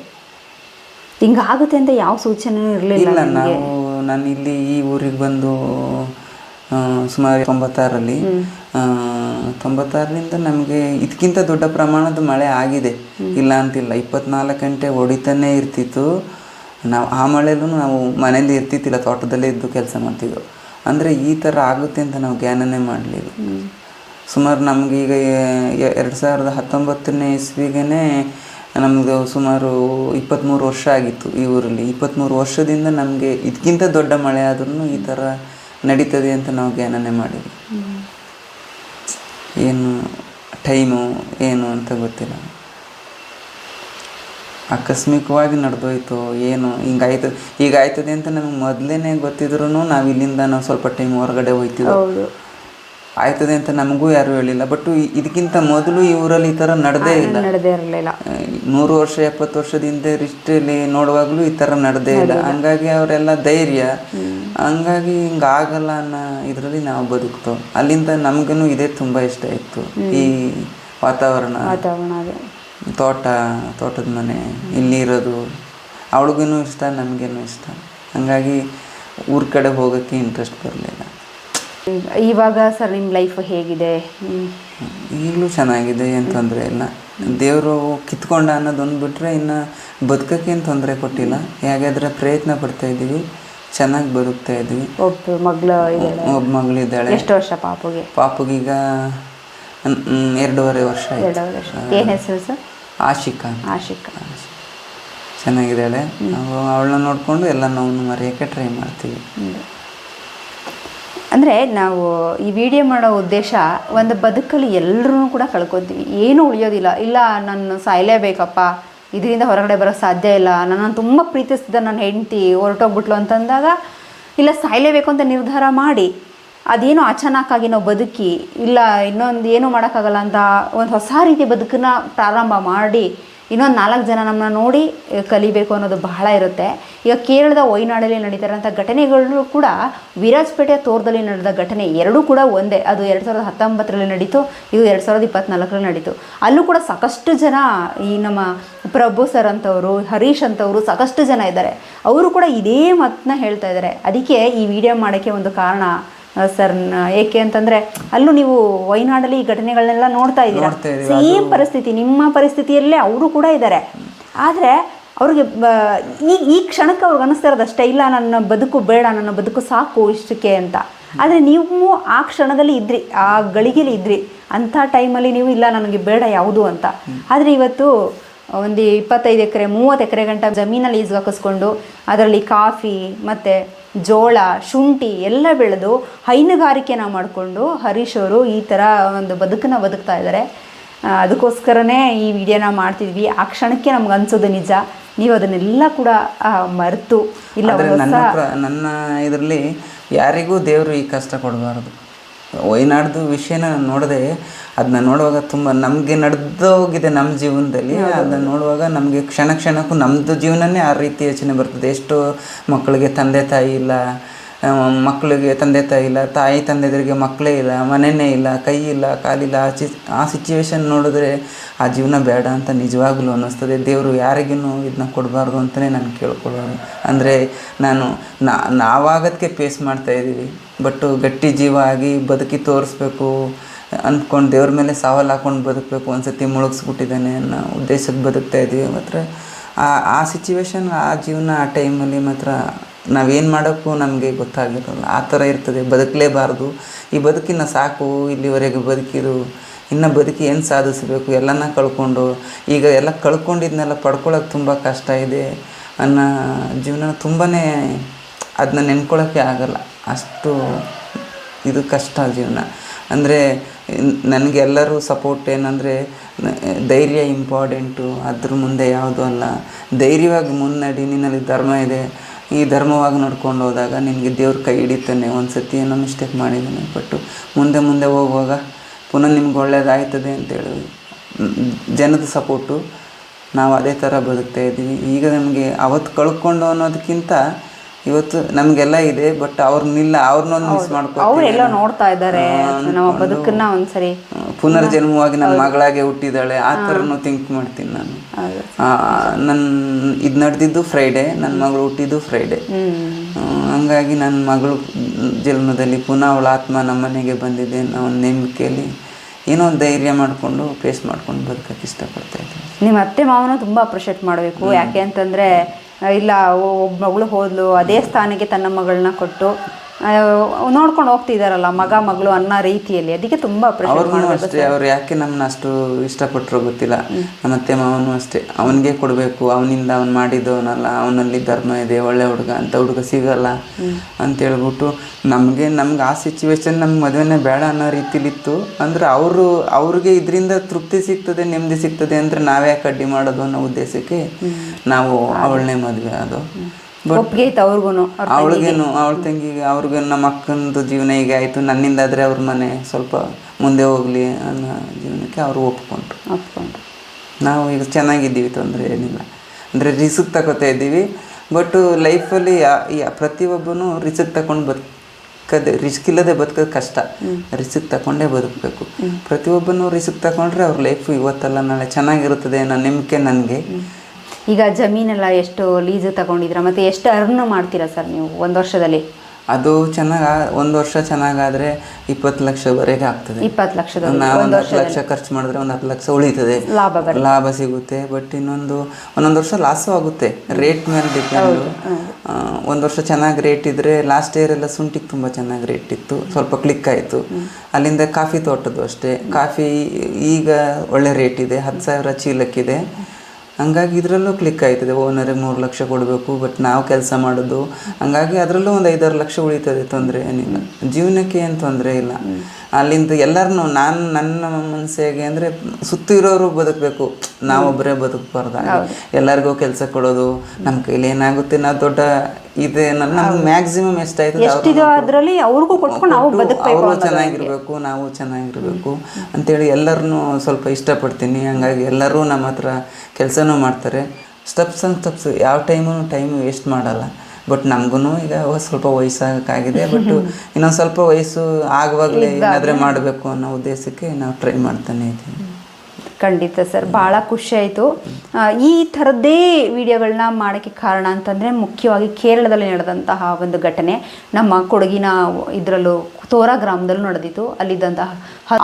ಹಿಂಗಾಗುತ್ತೆ ಅಂತ ಯಾವ ಸೂಚನೆ ಇರಲಿಲ್ಲ ಇಲ್ಲ ನಾವು ನಾನು ಇಲ್ಲಿ ಈ ಊರಿಗೆ ಬಂದು ಸುಮಾರು ತೊಂಬತ್ತಾರಲ್ಲಿ ತೊಂಬತ್ತಾರರಿಂದ ನಮಗೆ ಇದಕ್ಕಿಂತ ದೊಡ್ಡ ಪ್ರಮಾಣದ ಮಳೆ ಆಗಿದೆ. ಇಲ್ಲ ಅಂತಿಲ್ಲ ಇಪ್ಪತ್ನಾಲ್ಕು ಗಂಟೆ ಹೊಡಿತಾನೆ ಇರ್ತಿತ್ತು. ನಾವು ಆ ಮಳೆಲೂ ನಾವು ಮನೇಲಿ ಇರ್ತಿತ್ತಿಲ್ಲ ತೋಟದಲ್ಲೇ ಇದ್ದು ಕೆಲಸ ಮಾಡ್ತಿದ್ದೆವು ಅಂದರೆ ಈ ಥರ ಆಗುತ್ತೆ ಅಂತ ನಾವು ಜ್ಞಾನನೇ ಮಾಡಲಿಲ್ಲ. ಸುಮಾರು ನಮಗೀಗ ಎರಡು ಸಾವಿರದ ಹತ್ತೊಂಬತ್ತನೇ ಇಸ್ವಿಗೆ ನಮ್ಮದು ಸುಮಾರು ಇಪ್ಪತ್ತ್ಮೂರು ವರ್ಷ ಆಗಿತ್ತು ಈ ಊರಲ್ಲಿ. ಇಪ್ಪತ್ತ್ಮೂರು ವರ್ಷದಿಂದ ನಮಗೆ ಇದಕ್ಕಿಂತ ದೊಡ್ಡ ಮಳೆ ಆದ್ರೂ ಈ ಥರ ನಡೀತದೆ ಅಂತ ನಾವು ಜ್ಞಾನನೆ ಮಾಡಿದ್ವಿ. ಏನು ಟೈಮು ಏನು ಅಂತ ಗೊತ್ತಿಲ್ಲ. ಆಕಸ್ಮಿಕವಾಗಿ ನಡೆದೋಯ್ತು ಏನು ಹಿಂಗಾಯ್ತು ಈಗ ಆಯ್ತದೆ ಅಂತ ನಮಗೆ ಮೊದಲೇ ಗೊತ್ತಿದ್ರು ನಾವು ಇಲ್ಲಿಂದ ನಾವು ಸ್ವಲ್ಪ ಟೈಮ್ ಹೊರಗಡೆ ಹೋಯ್ತೀವಿ ಆಯ್ತದೆ ಅಂತ ನಮಗೂ ಯಾರು ಹೇಳಿಲ್ಲ. ಬಟ್ ಇದಕ್ಕಿಂತ ಮೊದಲು ಈ ಊರಲ್ಲಿ ಈ ತರ ನಡೆದೇ ಇಲ್ಲ. ನಡೆದೇ ಇರಲಿಲ್ಲ. ನೂರು ವರ್ಷ ಎಪ್ಪತ್ತು ವರ್ಷದಿಂದ ಹಿಸ್ಟ್ರಿಯಲ್ಲಿ ನೋಡುವಾಗಲೂ ಈ ತರ ನಡೆದೇ ಇಲ್ಲ. ಹಂಗಾಗಿ ಅವರೆಲ್ಲ ಧೈರ್ಯ. ಹಂಗಾಗಿ ಹಿಂಗೆ ಆಗಲ್ಲ ಅನ್ನೋ ಇದರಲ್ಲಿ ನಾವು ಬದುಕ್ತೋ ಅಲ್ಲಿಂದ ನಮಗೂ ಇದೇ ತುಂಬಾ ಇಷ್ಟ ಇತ್ತು. ಈ ವಾತಾವರಣ. ವಾತಾವರಣ ತೋಟ ತೋಟದ ಮನೆ ಇಲ್ಲಿ ಇರೋದು. ಅವಳಿಗೂ ಇಷ್ಟ ನಮಗೇನು ಇಷ್ಟ. ಹಂಗಾಗಿ ಊರ ಕಡೆ ಹೋಗೋಕ್ಕೆ ಇಂಟ್ರೆಸ್ಟ್ ಬರಲಿಲ್ಲ. ಇವಾಗ ಸರ್ ನಿಮ್ಮ ಲೈಫ್ ಹೇಗಿದೆ. ಈಗಲೂ ಚೆನ್ನಾಗಿದೆ ಏನು ತೊಂದರೆ ಇಲ್ಲ. ದೇವರು ಕಿತ್ಕೊಂಡ ಅನ್ನೋದೊಂದು ಬಿಟ್ಟರೆ ಇನ್ನು ಬದುಕಕ್ಕೆ ಏನು ತೊಂದರೆ ಕೊಟ್ಟಿಲ್ಲ. ಹೇಗಾದ್ರೆ ಪ್ರಯತ್ನ ಪಡ್ತಾ ಇದ್ದೀವಿ. ಚೆನ್ನಾಗಿ ಬದುಕ್ತಾ ಇದ್ದೀವಿ. ಒಬ್ಬ ಮಗಳು ಒಬ್ಬ ಮಗಳಿದ್ದಾಳೆ ಎಷ್ಟು ವರ್ಷ ಪಾಪುಗೆ? ಪಾಪುಗೀಗ ಎರಡೂವರೆ ವರ್ಷ ಎರಡೂವರೆ ವರ್ಷ. ಏನು ಹೆಸರು ಸರ್? ಆಶಿಕಾ. ಆಶಿಕಾ. ಚೆನ್ನಾಗಿದ್ದಾಳೆ. ನಾವು ಅವಳನ್ನ ನೋಡಿಕೊಂಡು ಎಲ್ಲ ನಾವು ಮರೆಯೋಕ್ಕೆ ಟ್ರೈ ಮಾಡ್ತೀವಿ. ಅಂದರೆ ನಾವು ಈ ವಿಡಿಯೋ ಮಾಡೋ ಉದ್ದೇಶ ಒಂದು ಬದುಕಲ್ಲಿ ಎಲ್ಲರೂ ಕೂಡ ಕಳ್ಕೊತೀವಿ. ಏನೂ ಉಳಿಯೋದಿಲ್ಲ. ಇಲ್ಲ ನಾನು ಸಾಯಲೇಬೇಕಪ್ಪ ಇದರಿಂದ ಹೊರಗಡೆ ಬರೋಕ್ಕೆ ಸಾಧ್ಯ ಇಲ್ಲ. ನನ್ನನ್ನು ತುಂಬ ಪ್ರೀತಿಸ್ತಿದ್ದ ನನ್ನ ಹೆಂಡತಿ ಹೊರಟೋಗ್ಬಿಟ್ಲು ಅಂತಂದಾಗ, ಇಲ್ಲ ಸಾಯಲೇಬೇಕು ಅಂತ ನಿರ್ಧಾರ ಮಾಡಿ. ಅದೇನೋ ಅಚಾನಕ್ಕಾಗಿ ನಾವು ಬದುಕಿ, ಇಲ್ಲ, ಇನ್ನೊಂದು ಏನೂ ಮಾಡೋಕ್ಕಾಗಲ್ಲ ಅಂತ ಒಂದು ಹೊಸ ರೀತಿ ಬದುಕನ್ನು ಪ್ರಾರಂಭ ಮಾಡಿ ಇನ್ನೊಂದು ನಾಲ್ಕು ಜನ ನಮ್ಮನ್ನ ನೋಡಿ ಕಲಿಬೇಕು ಅನ್ನೋದು ಬಹಳ ಇರುತ್ತೆ. ಈಗ ಕೇರಳದ ವೈನಾಡಲ್ಲಿ ನಡೀತಿರೋಂಥ ಘಟನೆಗಳು ಕೂಡ ವಿರಾಜಪೇಟೆ ತೋರದಲ್ಲಿ ನಡೆದ ಘಟನೆ ಎರಡೂ ಕೂಡ ಒಂದೇ. ಅದು ಎರಡು ಸಾವಿರದ ಹತ್ತೊಂಬತ್ತರಲ್ಲಿ ನಡೀತು, ಇದು ಎರಡು ಸಾವಿರದ ಇಪ್ಪತ್ತ್ನಾಲ್ಕರಲ್ಲಿ ನಡೀತು. ಅಲ್ಲೂ ಕೂಡ ಸಾಕಷ್ಟು ಜನ ಈ ನಮ್ಮ ಪ್ರಭು ಸರ್ ಅಂತವರು, ಹರೀಶ್ ಅಂತವರು ಸಾಕಷ್ಟು ಜನ ಇದ್ದಾರೆ. ಅವರು ಕೂಡ ಇದೇ ಮಾತನ್ನ ಹೇಳ್ತಾ ಇದ್ದಾರೆ. ಅದಕ್ಕೆ ಈ ವಿಡಿಯೋ ಮಾಡೋಕ್ಕೆ ಒಂದು ಕಾರಣ ಸರ್ ಏಕೆ ಅಂತಂದ್ರೆ ಅಲ್ಲೂ ನೀವು ವೈನಾಡಲ್ಲಿ ಈ ಘಟನೆಗಳನ್ನೆಲ್ಲ ನೋಡ್ತಾ ಇದ್ದೀರಾ? ಸೇಮ್ ಪರಿಸ್ಥಿತಿ ನಿಮ್ಮ ಪರಿಸ್ಥಿತಿಯಲ್ಲೇ ಅವರು ಕೂಡ ಇದ್ದಾರೆ. ಆದರೆ ಅವ್ರಿಗೆ ಈ ಈ ಕ್ಷಣಕ್ಕೆ ಅವ್ರಿಗೆ ಅನ್ನಿಸ್ತಾ ಇರೋದು ಅಷ್ಟೇ ಇಲ್ಲ ನನ್ನ ಬದುಕು ಬೇಡ ನನ್ನ ಬದುಕು ಸಾಕು ಇಷ್ಟಕ್ಕೆ ಅಂತ. ಆದರೆ ನೀವು ಆ ಕ್ಷಣದಲ್ಲಿ ಇದ್ರಿ ಆ ಗಳಿಗೆಲಿ ಇದ್ರಿ ಅಂಥ ಟೈಮಲ್ಲಿ ನೀವು ಇಲ್ಲ ನನಗೆ ಬೇಡ ಯಾವುದು ಅಂತ. ಆದರೆ ಇವತ್ತು ಒಂದು ಇಪ್ಪತ್ತೈದು ಎಕರೆ ಮೂವತ್ತು ಎಕರೆ ಗಂಟ ಜಮೀನಲ್ಲಿ ಈಜು ಹಾಕಿಸ್ಕೊಂಡು ಅದರಲ್ಲಿ ಕಾಫಿ ಮತ್ತು ಜೋಳ ಶುಂಠಿ ಎಲ್ಲ ಬೆಳೆದು ಹೈನುಗಾರಿಕೆನ ಮಾಡಿಕೊಂಡು ಹರೀಶ್ ಅವರು ಈ ಥರ ಒಂದು ಬದುಕನ್ನ ಬದುಕ್ತಾ ಇದ್ದಾರೆ ಅದಕ್ಕೋಸ್ಕರನೇ ಈ ವಿಡಿಯೋನ ಮಾಡ್ತಿದ್ವಿ. ಆ ಕ್ಷಣಕ್ಕೆ ನಮ್ಗೆ ಅನ್ಸೋದು ನಿಜ. ನೀವು ಅದನ್ನೆಲ್ಲ ಕೂಡ ಮರೆತು ಇಲ್ಲ ನನ್ನ ಇದರಲ್ಲಿ ಯಾರಿಗೂ ದೇವರು ಈ ಕಷ್ಟ ಕೊಡಬಾರ್ದು. ವೈನಾಡ್ದು ವಿಷಯನ ನೋಡಿದೆ ಅದನ್ನ ನೋಡುವಾಗ ತುಂಬ ನಮಗೆ ನಡೆದೋಗಿದೆ ನಮ್ಮ ಜೀವನದಲ್ಲಿ. ಅದನ್ನ ನೋಡುವಾಗ ನಮಗೆ ಕ್ಷಣ ಕ್ಷಣಕ್ಕೂ ನಮ್ಮದು ಜೀವನನೇ ಆ ರೀತಿ ಯೋಚನೆ ಬರ್ತದೆ. ಎಷ್ಟೋ ಮಕ್ಕಳಿಗೆ ತಂದೆ ತಾಯಿ ಇಲ್ಲ ಮಕ್ಕಳಿಗೆ ತಂದೆ ತಾಯಿ ಇಲ್ಲ ತಾಯಿ ತಂದೆದರಿಗೆ ಮಕ್ಕಳೇ ಇಲ್ಲ ಮನೆಯೇ ಇಲ್ಲ ಕೈ ಇಲ್ಲ ಕಾಲಿಲ್ಲ. ಆ ಚಿ ಆ ಸಿಚುವೇಶನ್ ನೋಡಿದ್ರೆ ಆ ಜೀವನ ಬೇಡ ಅಂತ ನಿಜವಾಗ್ಲೂ ಅನ್ನಿಸ್ತದೆ. ದೇವರು ಯಾರಿಗೂ ಇದನ್ನ ಕೊಡಬಾರ್ದು ಅಂತಲೇ ನಾನು ಕೇಳ್ಕೊಳ್ಳೋದು. ಅಂದರೆ ನಾನು ನಾ ನಾವಾಗದಕ್ಕೆ ಫೇಸ್ ಮಾಡ್ತಾ ಇದ್ದೀವಿ. ಬಟ್ಟು ಗಟ್ಟಿ ಜೀವ ಆಗಿ ಬದುಕಿ ತೋರಿಸ್ಬೇಕು ಅಂದ್ಕೊಂಡು ದೇವ್ರ ಮೇಲೆ ಸವಾಲು ಹಾಕೊಂಡು ಬದುಕಬೇಕು ಒಂದ್ಸತಿ ಮುಳುಗಿಸ್ಬಿಟ್ಟಿದ್ದಾನೆ ಅನ್ನೋ ಉದ್ದೇಶಕ್ಕೆ ಬದುಕ್ತಾ ಇದ್ದೀವಿ ಮಾತ್ರ. ಆ ಆ ಸಿಚುವೇಶನ್ ಆ ಜೀವನ ಆ ಟೈಮಲ್ಲಿ ಮಾತ್ರ ನಾವೇನು ಮಾಡೋಕ್ಕೂ ನಮಗೆ ಗೊತ್ತಾಗಿರಲ್ಲ. ಆ ಥರ ಇರ್ತದೆ. ಬದುಕಲೇಬಾರ್ದು. ಈ ಬದುಕಿನ ಸಾಕು, ಇಲ್ಲಿವರೆಗೆ ಬದುಕಿದು ಇನ್ನು ಬದುಕಿ ಏನು ಸಾಧಿಸಬೇಕು? ಎಲ್ಲನ ಕಳ್ಕೊಂಡು. ಈಗ ಎಲ್ಲ ಕಳ್ಕೊಂಡಿದ್ನೆಲ್ಲ ಪಡ್ಕೊಳ್ಳೋಕೆ ತುಂಬ ಕಷ್ಟ ಇದೆ ಅನ್ನೋ ಜೀವನ ತುಂಬಾ ಅದನ್ನ ನೆನ್ಕೊಳ್ಳೋಕ್ಕೆ ಆಗಲ್ಲ. ಅಷ್ಟು ಇದು ಕಷ್ಟ ಜೀವನ. ಅಂದರೆ ನನಗೆಲ್ಲರೂ ಸಪೋರ್ಟ್ ಏನಂದರೆ ಧೈರ್ಯ ಇಂಪಾರ್ಟೆಂಟು ಅದ್ರ ಮುಂದೆ ಯಾವುದೂ ಅಲ್ಲ. ಧೈರ್ಯವಾಗಿ ಮುನ್ನಡಿ, ನಿನ್ನಲ್ಲಿ ಧರ್ಮ ಇದೆ. ಈ ಧರ್ಮವಾಗಿ ನಡ್ಕೊಂಡು ಹೋದಾಗ ನಿನಗೆ ದೇವ್ರ ಕೈ ಹಿಡಿತಾನೆ. ಒಂದು ಸತಿ ಏನೋ ಮಿಸ್ಟೇಕ್ ಮಾಡಿದ್ದಾನೆ ಬಟ್ಟು ಮುಂದೆ ಮುಂದೆ ಹೋಗುವಾಗ ಪುನಃ ನಿಮ್ಗೆ ಒಳ್ಳೇದಾಯ್ತದೆ ಅಂತೇಳಿ ಜನದ ಸಪೋರ್ಟು ನಾವು ಅದೇ ಥರ ಬದುಕ್ತಾ ಇದ್ದೀವಿ. ಈಗ ನಮಗೆ ಅವತ್ತು ಕಳ್ಕೊಂಡು ಅನ್ನೋದಕ್ಕಿಂತ ಇವತ್ತು ನಮಗೆಲ್ಲ ಇದೆ ಬಟ್ ಅವ್ರನ್ನಿಲ್ಲ ಅವ್ರನ್ನೊಂದು ಮಿಸ್ ಮಾಡ್ಕೊಂಡು ಅವರೆಲ್ಲ ನೋಡ್ತಾ ಇದ್ದಾರೆ ನಮ್ಮ ಬದುಕನ್ನ ಒಂದ್ಸರಿ. ಪುನರ್ಜನ್ಮವಾಗಿ ನನ್ನ ಮಗಳಾಗೆ ಹುಟ್ಟಿದಾಳೆ ಆ ಥರನೂ ಥಿಂಕ್ ಮಾಡ್ತೀನಿ ನಾನು. ನನ್ನ ಇದು ನಡೆದಿದ್ದು ಫ್ರೈಡೆ ನನ್ನ ಮಗಳು ಹುಟ್ಟಿದ್ದು ಫ್ರೈಡೆ ಹಂಗಾಗಿ ನನ್ನ ಮಗಳು ಜನ್ಮದಲ್ಲಿ ಪುನಃ ಅವಳ ಆತ್ಮ ನಮ್ಮ ಮನೆಗೆ ಬಂದಿದೆ ಅನ್ನೋ ಒಂದು ನಂಬಿಕೆಯಲ್ಲಿ ಏನೋ ಒಂದು ಧೈರ್ಯ ಮಾಡಿಕೊಂಡು ಫೇಸ್ ಮಾಡ್ಕೊಂಡು ಬದುಕಕ್ಕೆ ಇಷ್ಟಪಡ್ತಾ ಇದ್ದೀನಿ. ನಿಮ್ಮ ಅತ್ತೆ ಮಾವನ ತುಂಬ ಅಪ್ರಿಷಿಯೇಟ್ ಮಾಡಬೇಕು. ಯಾಕೆ ಅಂತಂದರೆ ಇಲ್ಲ ಒಬ್ಬ ಮಗಳು ಹೋದ್ಲು ಅದೇ ಸ್ಥಾನಕ್ಕೆ ತನ್ನ ಮಗಳನ್ನ ಕೊಟ್ಟು ನೋಡ್ಕೊಂಡು ಹೋಗ್ತಿದಾರಲ್ಲ ಮಗ ಮಗಳು ಅನ್ನೋ ರೀತಿಯಲ್ಲಿ. ಅದಕ್ಕೆ ತುಂಬ ಅಪ್ರಿಷಿಯೇಟ್ ಅವ್ರಿಗೂ ಅಷ್ಟೇ ಅವ್ರು ಯಾಕೆ ನಮ್ಮನ್ನ ಅಷ್ಟು ಇಷ್ಟಪಟ್ಟರು ಗೊತ್ತಿಲ್ಲ. ನಮ್ಮ ಅತ್ತೆ ಮಾವನು ಅಷ್ಟೇ. ಅವನಿಗೆ ಕೊಡಬೇಕು ಅವನಿಂದ ಅವ್ನು ಮಾಡಿದವನಲ್ಲ ಅವನಲ್ಲಿ ಧರ್ಮ ಇದೆ ಒಳ್ಳೆ ಹುಡುಗ ಅಂತ ಹುಡುಗ ಸಿಗಲ್ಲ ಅಂತ ಹೇಳ್ಬಿಟ್ಟು ನಮಗೆ ನಮ್ಗೆ ಆ ಸಿಚುವೇಶನ್ ನಮ್ಗೆ ಮದುವೆನೇ ಬೇಡ ಅನ್ನೋ ರೀತಿಲಿತ್ತು. ಅಂದ್ರೆ ಅವರು ಅವ್ರಿಗೆ ಇದರಿಂದ ತೃಪ್ತಿ ಸಿಗ್ತದೆ ನೆಮ್ಮದಿ ಸಿಗ್ತದೆ ಅಂದರೆ ನಾವ್ಯಾಕೆ ಅಡ್ಡಿ ಮಾಡೋದು ಅನ್ನೋ ಉದ್ದೇಶಕ್ಕೆ ನಾವು ಅವಳನೇ ಮದುವೆ ಅದು ಒಪ್ಪಿಗೆ ಐತೆ ಅವ್ರಿಗೂ ಅವಳಿಗೇನು ಅವಳ ತಂಗಿಗೆ ಅವ್ರಿಗೆ ನಮ್ಮ ಅಕ್ಕಂದು ಜೀವನ ಹೀಗೆ ಆಯಿತು. ನನ್ನಿಂದಾದರೆ ಅವ್ರ ಮನೆ ಸ್ವಲ್ಪ ಮುಂದೆ ಹೋಗಲಿ ಅನ್ನೋ ಜೀವನಕ್ಕೆ ಅವರು ಒಪ್ಕೊಂಡ್ರು. ಒಪ್ಕೊಂಡ್ರು. ನಾವು ಈಗ ಚೆನ್ನಾಗಿದ್ದೀವಿ ತೊಂದರೆ ಏನಿಲ್ಲ. ಅಂದರೆ ರಿಸ್ಕ್ ತಗೋತಾ ಇದ್ದೀವಿ. ಬಟ್ ಲೈಫಲ್ಲಿ ಪ್ರತಿಯೊಬ್ಬನು ರಿಸ್ಕ್ ತಗೊಂಡು ಬದುಕದೆ ರಿಸ್ಕ್ ಇಲ್ಲದೆ ಬದುಕೋದು ಕಷ್ಟ. ರಿಸ್ಕ್ ತಗೊಂಡೇ ಬದುಕಬೇಕು. ಪ್ರತಿಯೊಬ್ಬನು ರಿಸ್ಕ್ ತಗೊಂಡ್ರೆ ಅವ್ರ ಲೈಫು ಇವತ್ತಲ್ಲ ನಾಳೆ ಚೆನ್ನಾಗಿರುತ್ತದೆ ಅನ್ನೋ ನಂಬಿಕೆ ನನಗೆ. ಈಗ ಜಮೀನೆಲ್ಲ ಎಷ್ಟು ಲೀಸ್ ತಗೊಂಡಿದ್ದೀರಾ? ಮತ್ತು ಎಷ್ಟು ಅರ್ನ್ ಮಾಡ್ತೀರಾ ಸರ್ ನೀವು ಒಂದು ವರ್ಷದಲ್ಲಿ? ಅದು ಚೆನ್ನಾಗಿ ಒಂದು ವರ್ಷ ಚೆನ್ನಾಗಾದ್ರೆ ಇಪ್ಪತ್ತು ಲಕ್ಷವರೆಗೆ ಆಗ್ತದೆ. ಇಪ್ಪತ್ತು ಲಕ್ಷದ ಒಂದು ಹತ್ತು ಲಕ್ಷ ಖರ್ಚು ಮಾಡಿದ್ರೆ ಒಂದು ಹತ್ತು ಲಕ್ಷ ಉಳಿತದೆ. ಲಾಭ ಲಾಭ ಸಿಗುತ್ತೆ ಬಟ್ ಇನ್ನೊಂದು ಒಂದೊಂದು ವರ್ಷ ಲಾಸು ಆಗುತ್ತೆ. ರೇಟ್ ಮೇಲೆ ಡಿಪೆಂಡ್ ಒಂದು ವರ್ಷ ಚೆನ್ನಾಗಿ ರೇಟ್ ಇದ್ರೆ ಲಾಸ್ಟ್ ಇಯರ್ ಎಲ್ಲ ಸುಂಟಿಗೆ ತುಂಬ ಚೆನ್ನಾಗಿ ರೇಟ್ ಇತ್ತು. ಸ್ವಲ್ಪ ಕ್ಲಿಕ್ ಆಯಿತು. ಅಲ್ಲಿಂದ ಕಾಫಿ ತೋಟದ್ದು ಅಷ್ಟೇ. ಕಾಫಿ ಈಗ ಒಳ್ಳೆ ರೇಟ್ ಇದೆ ಹತ್ತು ಸಾವಿರ ಚೀಲಕ್ಕಿದೆ. ಹಂಗಾಗಿ ಇದರಲ್ಲೂ ಕ್ಲಿಕ್ ಆಯ್ತದೆ. ಓನರಿಗೆ ಮೂರು ಲಕ್ಷ ಕೊಡಬೇಕು ಬಟ್ ನಾವು ಕೆಲಸ ಮಾಡೋದು. ಹಂಗಾಗಿ ಅದರಲ್ಲೂ ಒಂದು ಐದಾರು ಲಕ್ಷ ಉಳಿತದೆ ತೊಂದರೆ. ಏನಿಲ್ಲ ಜೀವನಕ್ಕೆ ಏನು ತೊಂದರೆ ಇಲ್ಲ. ಅಲ್ಲಿಂದ ಎಲ್ಲರನ್ನೂ ನಾನು ನನ್ನ ಮನಸ್ಸಿಗೆ ಅಂದರೆ ಸುತ್ತಿರೋರು ಬದುಕಬೇಕು. ನಾವೊಬ್ಬರೇ ಬದುಕಬಾರ್ದು ಎಲ್ಲರಿಗೂ ಕೆಲಸ ಕೊಡೋದು ನಮ್ಮ ಕೈಲಿ ಏನಾಗುತ್ತೆ ನಾವು ದೊಡ್ಡ ಇದೆ ನನ್ನ ಮ್ಯಾಕ್ಸಿಮಮ್ ಎಷ್ಟಾಯ್ತು ಅದರಲ್ಲಿ ಅವ್ರಿಗೂ ಕೊಟ್ಕೊಂಡು ನಾವು ಅವರು ಚೆನ್ನಾಗಿರ್ಬೇಕು ನಾವು ಚೆನ್ನಾಗಿರ್ಬೇಕು ಅಂತೇಳಿ ಎಲ್ಲರನ್ನೂ ಸ್ವಲ್ಪ ಇಷ್ಟಪಡ್ತೀನಿ. ಹಂಗಾಗಿ ಎಲ್ಲರೂ ನಮ್ಮ ಹತ್ರ ಕೆಲಸನೂ ಮಾಡ್ತಾರೆ. ಸ್ಟೆಪ್ಸ್ ಅಂಡ್ ಸ್ಟೆಪ್ಸ್ ಯಾವ ಟೈಮು ಟೈಮ್ ವೇಸ್ಟ್ ಮಾಡಲ್ಲ. ಬಟ್ ನಮಗೂ ಈಗ ಸ್ವಲ್ಪ ವಯಸ್ಸಾಗಿದೆ ಬಟ್ *laughs* ಇನ್ನೊಂದು ಸ್ವಲ್ಪ ವಯಸ್ಸು ಆಗುವಾಗಲೇ ಏನಾದರೂ ಮಾಡಬೇಕು ಅನ್ನೋ ಉದ್ದೇಶಕ್ಕೆ ನಾವು ಟ್ರೈ ಮಾಡ್ತಾನೆ ಇದ್ದೀವಿ. ಖಂಡಿತ ಸರ್ ಭಾಳ ಖುಷಿ ಆಯಿತು. ಈ ಥರದ್ದೇ ವಿಡಿಯೋಗಳನ್ನ ಮಾಡೋಕ್ಕೆ ಕಾರಣ ಅಂತಂದರೆ ಮುಖ್ಯವಾಗಿ ಕೇರಳದಲ್ಲಿ ನಡೆದಂತಹ ಒಂದು ಘಟನೆ ನಮ್ಮ ಕೊಡಗಿನ ಇದರಲ್ಲೂ, ತೋರಾ ಗ್ರಾಮದಲ್ಲೂ ನಡೆದಿತ್ತು. ಅಲ್ಲಿದ್ದಂತಹ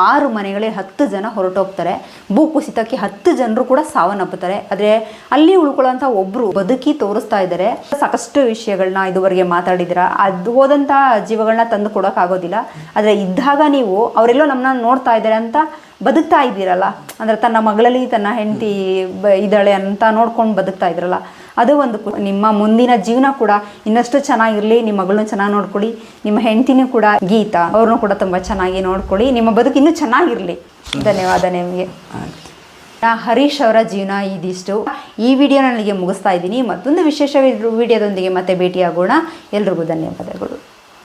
ಆರು ಮನೆಗಳೇ ಹತ್ತು ಜನ ಹೊರಟೋಗ್ತಾರೆ. ಭೂಕುಸಿತಕ್ಕೆ ಹತ್ತು ಜನರು ಕೂಡ ಸಾವನ್ನಪ್ಪುತ್ತಾರೆ. ಆದರೆ ಅಲ್ಲಿ ಉಳ್ಕೊಳ್ಳೋಂಥ ಒಬ್ಬರು ಬದುಕಿ ತೋರಿಸ್ತಾ ಇದ್ದಾರೆ. ಸಾಕಷ್ಟು ವಿಷಯಗಳನ್ನ ಇದುವರೆಗೆ ಮಾತಾಡಿದಿರ ಅದು ಹೋದಂಥ ಜೀವಗಳನ್ನ ತಂದು ಕೊಡೋಕ್ಕಾಗೋದಿಲ್ಲ. ಆದರೆ ಇದ್ದಾಗ ನೀವು ಅವರೆಲ್ಲೋ ನಮ್ಮನ್ನ ನೋಡ್ತಾ ಇದ್ದಾರೆ ಅಂತ ಬದುಕ್ತಾ ಇದ್ದೀರಲ್ಲ? ಅಂದರೆ ತನ್ನ ಮಗಳಲ್ಲಿ ತನ್ನ ಹೆಂಡತಿ ಇದ್ದಾಳೆ ಅಂತ ನೋಡ್ಕೊಂಡು ಬದುಕ್ತಾ ಇದ್ರಲ್ಲ ಅದು ಒಂದು ನಿಮ್ಮ ಮುಂದಿನ ಜೀವನ ಕೂಡ ಇನ್ನಷ್ಟು ಚೆನ್ನಾಗಿರಲಿ ನಿಮ್ಮ ಮಗಳನ್ನ ಚೆನ್ನಾಗಿ ನೋಡ್ಕೊಳ್ಳಿ ನಿಮ್ಮ ಹೆಂಡತಿನೂ ಕೂಡ ಗೀತಾ ಅವ್ರನ್ನೂ ಕೂಡ ತುಂಬ ಚೆನ್ನಾಗಿ ನೋಡ್ಕೊಳ್ಳಿ ನಿಮ್ಮ ಬದುಕು ಇನ್ನೂ ಚೆನ್ನಾಗಿರಲಿ. ಧನ್ಯವಾದ ನಿಮಗೆ. ನಾ ಹರೀಶ್ ಅವರ ಜೀವನ ಇದಿಷ್ಟು. ಈ ವಿಡಿಯೋ ನನಗೆ ಮುಗಿಸ್ತಾ ಇದ್ದೀನಿ. ಮತ್ತೊಂದು ವಿಶೇಷ ವಿಡಿಯೋದೊಂದಿಗೆ ಮತ್ತೆ ಭೇಟಿಯಾಗೋಣ. ಎಲ್ರಿಗೂ ಧನ್ಯವಾದಗಳು.